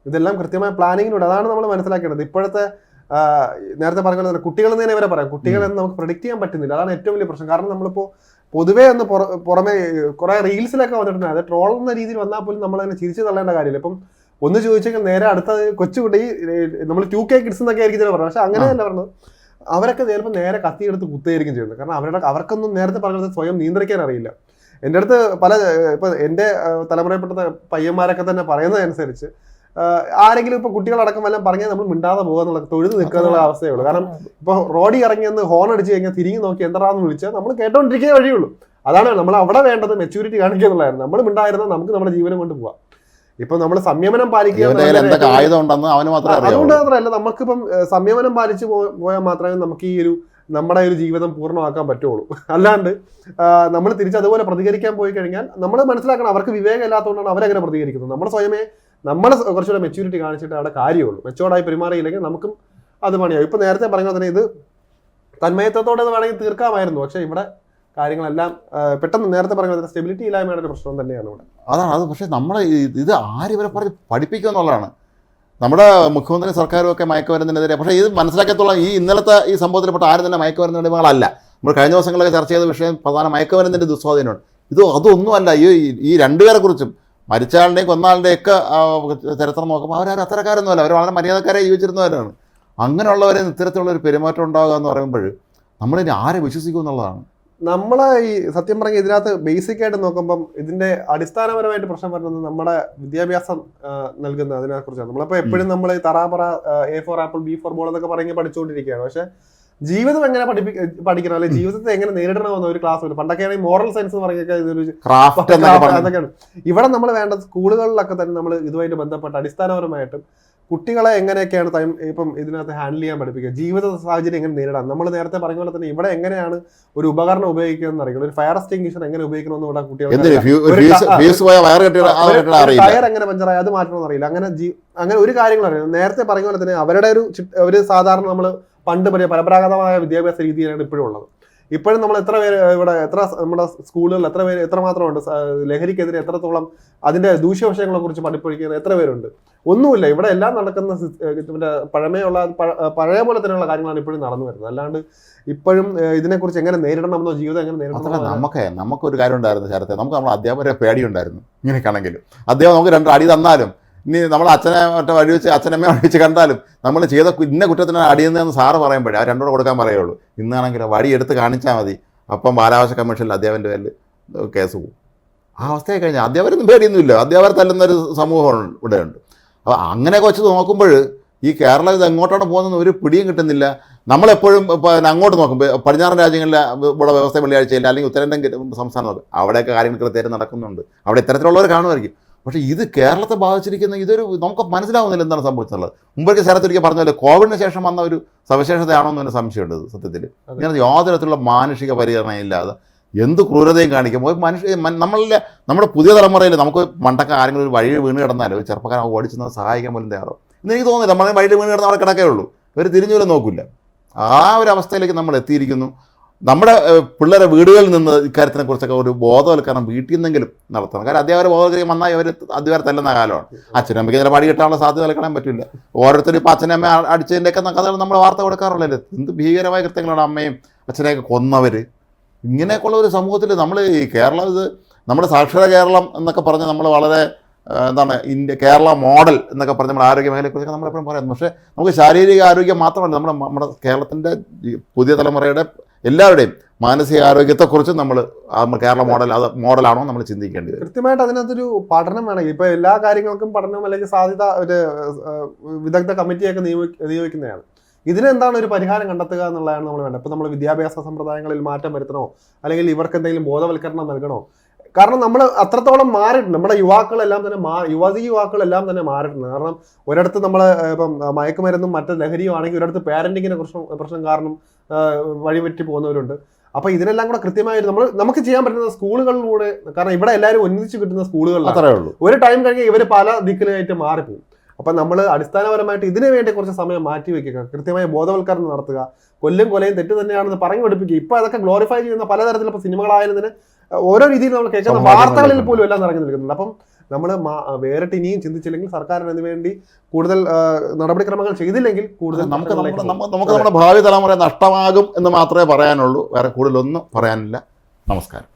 ഇതെല്ലാം കൃത്യമായ പ്ലാനിങ്ങിലൂടെ അതാണ് നമ്മൾ മനസ്സിലാക്കേണ്ടത്. ഇപ്പോഴത്തെ നേരത്തെ പറഞ്ഞ പോലെ കുട്ടികൾ എന്ന് തന്നെ വരെ പറയാം. കുട്ടികളെന്ന് നമുക്ക് പ്രൊഡിക്ട് ചെയ്യാൻ പറ്റുന്നില്ല. അതാണ് ഏറ്റവും വലിയ പ്രശ്നം. കാരണം നമ്മളിപ്പോൾ പൊതുവേ ഒന്ന് പുറ- പുറമെ കുറെ റീൽസിലൊക്കെ വന്നിട്ടുണ്ട്. അത് ട്രോൾ എന്ന രീതിയിൽ വന്നാൽ പോലും നമ്മൾ അതിനെ ചിരിച്ചു തള്ളേണ്ട കാര്യമില്ല. ഇപ്പം ഒന്ന് ചോദിച്ചെങ്കിൽ നേരെ അടുത്ത കൊച്ചുകുട്ടി നമ്മൾ ടു കെ കിഡ്സ് എന്നൊക്കെ ആയിരിക്കും ചില പറഞ്ഞത്. പക്ഷെ അങ്ങനെയല്ല പറഞ്ഞത്. അവരൊക്കെ ചിലപ്പോൾ നേരെ കത്തിയെടുത്ത് കുത്തുകയായിരിക്കും ചെയ്യുന്നത്. കാരണം അവരുടെ അവർക്കൊന്നും നേരത്തെ പറഞ്ഞത് സ്വയം നിയന്ത്രിക്കാൻ അറിയില്ല. എന്റെ അടുത്ത് പല ഇപ്പൊ എന്റെ തലമുറയിൽപ്പെട്ട പയ്യന്മാരൊക്കെ തന്നെ പറയുന്നതനുസരിച്ച് ആരെങ്കിലും ഇപ്പൊ കുട്ടികളടക്കം എല്ലാം പറഞ്ഞാൽ നമ്മൾ മിണ്ടാതെ പോകുക എന്നുള്ള തൊഴുത് നിൽക്കുക എന്നുള്ള അവസ്ഥയേ ഉള്ളൂ. കാരണം ഇപ്പൊ റോഡി ഇറങ്ങി ഒന്ന് ഹോൺ അടിച്ചു കഴിഞ്ഞാൽ തിരിഞ്ഞു നോക്കി എന്താണെന്ന് വിളിച്ചാൽ നമ്മൾ കേട്ടോണ്ടിരിക്കേ വഴിയുള്ളൂ. അതാണ് നമ്മൾ അവിടെ വേണ്ടത് മെച്ചൂരിറ്റി കാണിക്കുക എന്നുള്ളതായിരുന്നു. നമ്മൾ മിണ്ടായിരുന്നാൽ നമുക്ക് നമ്മുടെ ജീവനം കൊണ്ട് പോവാം. ഇപ്പൊ നമ്മൾ സംയമനം പാലിക്കുക അതുകൊണ്ട് മാത്രമല്ല നമുക്കിപ്പം സംയമനം പാലിച്ചു പോയാൽ മാത്രമേ നമുക്ക് ഈ ഒരു നമ്മുടെ ഒരു ജീവിതം പൂർണമാക്കാൻ പറ്റുള്ളൂ. അല്ലാണ്ട് നമ്മൾ തിരിച്ച് അതുപോലെ പ്രതികരിക്കാൻ പോയി കഴിഞ്ഞാൽ നമ്മൾ മനസ്സിലാക്കണം അവർക്ക് വിവേകമില്ലാത്തതുകൊണ്ടാണ് അവരങ്ങനെ പ്രതികരിക്കുന്നത്. നമ്മൾ സ്വയമേ നമ്മൾ കുറച്ചുകൂടെ മെച്യൂരിറ്റി കാണിച്ചിട്ട് അവിടെ കാര്യമുള്ളൂ. മെച്ചോർഡായി പെരുമാറിയില്ലെങ്കിൽ നമുക്കും അത് പണിയാവും. ഇപ്പം നേരത്തെ പറഞ്ഞ തന്നെ ഇത് തന്മയത്വത്തോടെ വേണമെങ്കിൽ തീർക്കാമായിരുന്നു. പക്ഷേ ഇവിടെ കാര്യങ്ങളെല്ലാം പെട്ടെന്ന് നേരത്തെ പറഞ്ഞ സ്റ്റെബിലിറ്റി ഇല്ലായ്മയുടെ ഒരു പ്രശ്നം തന്നെയാണ് ഇവിടെ. അതാണ് അത് പക്ഷേ നമ്മൾ ഇത് ആര് ഇവരെ പറഞ്ഞ് പഠിപ്പിക്കുക എന്നുള്ളതാണ് നമ്മുടെ മുഖ്യമന്ത്രി സർക്കാരും ഒക്കെ മയക്കുമരുന്നിനെതിരെ പക്ഷേ ഇത് മനസ്സിലാക്കത്തോളം ഈ ഇന്നലത്തെ ഈ സംഭവത്തിൽപ്പെട്ട ആരും തന്നെ മയക്കുമരുന്ന അടിമകളല്ല നമ്മൾ കഴിഞ്ഞ ദിവസങ്ങളൊക്കെ ചർച്ച ചെയ്ത വിഷയം പ്രധാന മയക്കുമരുന്നിന്റെ ദുസ്വാധീനമാണ്. ഇത് അതൊന്നുമല്ല ഈ ഈ രണ്ടുപേരെ കുറിച്ചും മരിച്ചയാളുടെയും കൊന്നാളുടെയും ഒക്കെ ചരിത്രം നോക്കുമ്പോൾ അവരാരും അത്തരക്കാരൊന്നുമല്ല. അവർ വളരെ മര്യാദക്കാരെ ജീവിച്ചിരുന്നവരാണ്. അങ്ങനെയുള്ളവരെ ഇത്തരത്തിലുള്ള ഒരു പെരുമാറ്റം ഉണ്ടാകുക എന്ന് പറയുമ്പോൾ നമ്മളിനി ആരെ വിശ്വസിക്കും എന്നുള്ളതാണ്. നമ്മളെ ഈ സത്യം പറഞ്ഞ ഇതിനകത്ത് ബേസിക് ആയിട്ട് നോക്കുമ്പം ഇതിന്റെ അടിസ്ഥാനപരമായിട്ട് പ്രശ്നം വരുന്നത് നമ്മുടെ വിദ്യാഭ്യാസം നൽകുന്ന അതിനെ കുറിച്ചാണ് നമ്മളിപ്പോ എപ്പോഴും നമ്മൾ തറാപറ A for apple B for ball എന്നൊക്കെ പറഞ്ഞ് പഠിച്ചുകൊണ്ടിരിക്കുകയാണ്. പക്ഷെ ജീവിതം എങ്ങനെ പഠിപ്പി പഠിക്കണം? അല്ലെങ്കിൽ ജീവിതത്തെ എങ്ങനെ നേരിടണമെന്ന് ഒരു ക്ലാസ് ഉണ്ട് പണ്ടൊക്കെ ആണെങ്കിൽ മോറൽ സയൻസ് എന്ന് പറഞ്ഞൊക്കെ ഇതൊരു അതൊക്കെയാണ്. ഇവിടെ നമ്മൾ വേണ്ട സ്കൂളുകളിലൊക്കെ തന്നെ നമ്മൾ ഇതുമായിട്ട് ബന്ധപ്പെട്ട അടിസ്ഥാനപരമായിട്ടും കുട്ടികളെ എങ്ങനെയൊക്കെയാണ് ടൈം ഇപ്പം ഇതിനകത്ത് ഹാൻഡിൽ ചെയ്യാൻ പഠിപ്പിക്കുക? ജീവിത സാഹചര്യം എങ്ങനെ നേരിടാം? നമ്മൾ നേരത്തെ പറഞ്ഞ പോലെ തന്നെ ഇവിടെ എങ്ങനെയാണ് ഒരു ഉപകരണം ഉപയോഗിക്കുന്നത് അറിയില്ല ഒരു ഫയർ എക്സ്റ്റിംഗ്വിഷർ എങ്ങനെ ഉപയോഗിക്കണമെന്ന് ഇവിടെ കുട്ടികൾ ടയർ എങ്ങനെ പഞ്ചറായി അത് മാറ്റണമെന്ന് അറിയില്ല. അങ്ങനെ അങ്ങനെ ഒരു കാര്യങ്ങളും അറിയില്ല നേരത്തെ പറഞ്ഞ പോലെ തന്നെ അവരുടെ ഒരു ഒരു സാധാരണ നമ്മൾ പണ്ട് പറയുക പരമ്പരാഗതമായ വിദ്യാഭ്യാസ രീതിയാണ് ഇപ്പോഴും ഉള്ളത്. ഇപ്പോഴും നമ്മൾ എത്ര പേര് ഇവിടെ എത്ര നമ്മുടെ സ്കൂളുകളിൽ എത്ര പേര് എത്ര മാത്രമുണ്ട് സ- ലഹരിക്കെതിരെ എത്രത്തോളം അതിന്റെ ദൂഷ്യവശങ്ങളെ കുറിച്ച് പഠിപ്പിക്കുന്ന എത്ര പേരുണ്ട്? ഒന്നുമില്ല. ഇവിടെ എല്ലാം നടക്കുന്ന പഴമയുള്ള പഴയ പോലെ തന്നെയുള്ള കാര്യങ്ങളാണ് ഇപ്പോഴും നടന്നു വരുന്നത്. അല്ലാണ്ട് ഇപ്പോഴും ഇതിനെക്കുറിച്ച് എങ്ങനെ നേരിടണമെന്നോ ജീവിതം എങ്ങനെ നേരിടണം നമുക്ക് നമുക്ക് നമുക്കൊരു കാര്യം ഉണ്ടായിരുന്നു ശരത്തെ. നമുക്ക് നമ്മൾ അധ്യാപകരെ പേടിയുണ്ടായിരുന്നു. ഇങ്ങനെയൊക്കെയാണെങ്കിലും. അദ്ദേഹം നമുക്ക് രണ്ട് അടി തന്നാലും ഇനി നമ്മൾ അച്ഛനെ മറ്റേ വഴി വെച്ച് അച്ഛനമ്മയെ വഴി വെച്ച് കണ്ടാലും നമ്മൾ ചെയ്ത ഇന്ന കുറ്റത്തിന് അടിയുന്നതെന്ന് സാറ് പറയുമ്പോഴേ ആ രണ്ടോട് കൊടുക്കാൻ പറയുള്ളൂ. ഇന്നാണെങ്കിൽ വഴി എടുത്ത് കാണിച്ചാൽ മതി. അപ്പം ബാലാവകാശ കമ്മീഷനിൽ അധ്യാപന്റെ പേരിൽ കേസ് പോകും. ആ അവസ്ഥയെ കഴിഞ്ഞാൽ അധ്യാപകരൊന്നും പേടിയൊന്നുമില്ല. അധ്യാപകർ തല്ലുന്നൊരു സമൂഹം ഇവിടെയുണ്ട്. അപ്പോൾ അങ്ങനെയൊക്കെ വെച്ച് നോക്കുമ്പോൾ ഈ കേരളം ഇത് എങ്ങോട്ടാണ് പോകുന്നത് ഒരു പിടിയും കിട്ടുന്നില്ല. നമ്മളെപ്പോഴും അങ്ങോട്ട് നോക്കുമ്പോൾ പടിഞ്ഞാറൻ രാജ്യങ്ങളിലെ ഇവിടെ വ്യവസ്ഥ വെള്ളിയാഴ്ചയില്ല അല്ലെങ്കിൽ ഉത്തരേന്ത്യൻ സംസ്ഥാനം നോക്കും അവിടെയൊക്കെ കാര്യങ്ങൾ കൃത്യമായിട്ട് നടക്കുന്നുണ്ട്. അവിടെ ഇത്തരത്തിലുള്ളവർ കാണുമായിരിക്കും. പക്ഷേ ഇത് കേരളത്തെ ബാധിച്ചിരിക്കുന്ന ഇതൊരു നമുക്ക് മനസ്സിലാവുന്നില്ല എന്താണ് സംഭവിച്ചിട്ടുള്ളത്. മുമ്പൊക്കെ സ്ഥലത്തൊരിക്കൽ പറഞ്ഞ പോലെ കോവിഡിന് ശേഷം വന്ന ഒരു സവിശേഷതയാണോ എന്ന് സംശയമുണ്ട് സത്യത്തിൽ. ഇങ്ങനെ യാതൊരു തരത്തിലുള്ള മാനുഷിക പരിഗണന ഇല്ലാതെ എന്ത് ക്രൂരതയും കാണിക്കുമ്പോൾ മനുഷ്യ നമ്മളിലെ നമ്മുടെ പുതിയ തലമുറയിൽ നമുക്ക് മണ്ടക്ക ആരെങ്കിലും ഒരു വഴി വീണ് കിടന്നാലോ ചെറുപ്പക്കാരെ ചെറുപ്പക്കാരൻ ഓടിച്ചെന്ന് സഹായിക്കാൻ പോലും തയ്യാറോ? ഇന്ന് എനിക്ക് തോന്നുന്നില്ല. നമ്മളെ വഴി വീണ് കിടന്ന അവിടെ കിടക്കേ ഉള്ളൂ ഇവർ തിരിഞ്ഞു പോലും നോക്കില്ല ആ ഒരു അവസ്ഥയിലേക്ക് നമ്മൾ എത്തിയിരിക്കുന്നു. നമ്മുടെ പിള്ളേരെ വീടുകളിൽ നിന്ന് ഇക്കാര്യത്തിനെ കുറിച്ചൊക്കെ ഒരു ബോധവൽക്കരണം വീട്ടിൽ നിന്നെങ്കിലും നടത്തണം. കാരണം അധ്യാപകർ ബോധവൽക്കരിക്കാൻ വന്നാൽ അവർ അധ്യാപകർ തല്ലുന്ന കാലമാണ്. അച്ഛനമ്മയ്ക്ക് ചില പടി കിട്ടാനുള്ള സാധ്യത കളയാൻ പറ്റില്ല. ഓരോരുത്തരും ഇപ്പം അച്ഛനമ്മ അടിച്ചതിന്റെയൊക്കെ കഥകൾ നമ്മൾ വാർത്ത കൊടുക്കാറുള്ളത് എന്ത് ഭീകരമായ കൃത്യങ്ങളാണ് അമ്മയും അച്ഛനെയൊക്കെ കൊന്നവർ ഇങ്ങനെയൊക്കെയുള്ള ഒരു സമൂഹത്തിൽ നമ്മൾ ഈ കേരളം ഇത് നമ്മുടെ സാക്ഷര കേരളം എന്നൊക്കെ പറഞ്ഞ് നമ്മൾ വളരെ എന്താണ് ഇന്ത്യ കേരള മോഡൽ എന്നൊക്കെ പറഞ്ഞ് നമ്മുടെ ആരോഗ്യ മേഖലയെക്കുറിച്ചൊക്കെ നമ്മളെപ്പോഴും പറയാം പക്ഷേ നമുക്ക് ശാരീരിക ആരോഗ്യം മാത്രമല്ല നമ്മുടെ നമ്മുടെ കേരളത്തിന്റെ പുതിയ തലമുറയുടെ എല്ലാവരുടെയും മാനസികാരോഗ്യത്തെക്കുറിച്ച് നമ്മൾ കേരള മോഡൽ അത് മോഡലാണോ നമ്മൾ ചിന്തിക്കേണ്ടത് കൃത്യമായിട്ട് അതിനകത്തൊരു പഠനം വേണമെങ്കിൽ ഇപ്പോൾ എല്ലാ കാര്യങ്ങൾക്കും പഠനം അല്ലെങ്കിൽ സാധ്യത ഒരു വിദഗ്ധ കമ്മിറ്റിയൊക്കെ നിയോഗി നിയോഗിക്കുന്നതാണ്. ഇതിനെന്താണ് ഒരു പരിഹാരം കണ്ടെത്തുക എന്നുള്ളതാണ് നമ്മൾ വേണ്ടത്. ഇപ്പോൾ നമ്മൾ വിദ്യാഭ്യാസ സമ്പ്രദായങ്ങളിൽ മാറ്റം വരുത്തണോ? അല്ലെങ്കിൽ ഇവർക്ക് എന്തെങ്കിലും ബോധവൽക്കരണം നൽകണോ? കാരണം നമ്മൾ അത്രത്തോളം മാറിയിട്ടുണ്ട്. നമ്മുടെ യുവാക്കളെല്ലാം തന്നെ മാ യുവതി യുവാക്കളെല്ലാം തന്നെ മാറിയിട്ടുണ്ട്. കാരണം ഒരിടത്ത് നമ്മൾ ഇപ്പം മയക്കുമരുന്നും മറ്റ് ലഹരിയും ആണെങ്കിൽ ഒരിടത്ത് പാരന്റിങ്ങിനെ പ്രശ്നം പ്രശ്നം കാരണം വഴിപറ്റി പോകുന്നവരുണ്ട്. അപ്പൊ ഇതിനെല്ലാം കൂടെ കൃത്യമായിട്ട് നമ്മൾ നമുക്ക് ചെയ്യാൻ പറ്റുന്ന സ്കൂളുകളിലൂടെ കാരണം ഇവിടെ എല്ലാവരും ഒന്നിച്ച് കിട്ടുന്ന സ്കൂളുകളിലാണ്. ഉള്ളൂ. ഒരു ടൈം കഴിഞ്ഞാൽ ഇവർ പല ദിക്കിലായിട്ട് മാറിപ്പോകും. അപ്പൊ നമ്മൾ അടിസ്ഥാനപരമായിട്ട് ഇതിനു വേണ്ടി കുറച്ച് സമയം മാറ്റി വെക്കുക. കൃത്യമായ ബോധവൽക്കരണം നടത്തുക. കൊല്ലും കൊലയും തെറ്റ് തന്നെയാണെന്ന് പറഞ്ഞു പഠിപ്പിക്കുക. ഇപ്പൊ അതൊക്കെ ഗ്ലോറിഫൈ ചെയ്യുന്ന പലതരത്തിലുള്ള സിനിമകളായാലും തന്നെ ഓരോ രീതിയിൽ നമ്മൾ കേൾക്കുന്ന വാർത്തകളിൽ പോലും എല്ലാം നിറഞ്ഞു നിൽക്കുന്നുണ്ട് അപ്പം നമ്മൾ വേറിട്ട് ഇനിയും ചിന്തിച്ചില്ലെങ്കിൽ സർക്കാരിന് അതിനുവേണ്ടി കൂടുതൽ നടപടിക്രമങ്ങൾ ചെയ്തില്ലെങ്കിൽ കൂടുതൽ നമുക്ക് നമുക്ക് നമ്മുടെ ഭാവി തലമുറ നഷ്ടമാകും എന്ന് മാത്രമേ പറയാനുള്ളൂ. വേറെ കൂടുതലൊന്നും പറയാനില്ല. നമസ്കാരം.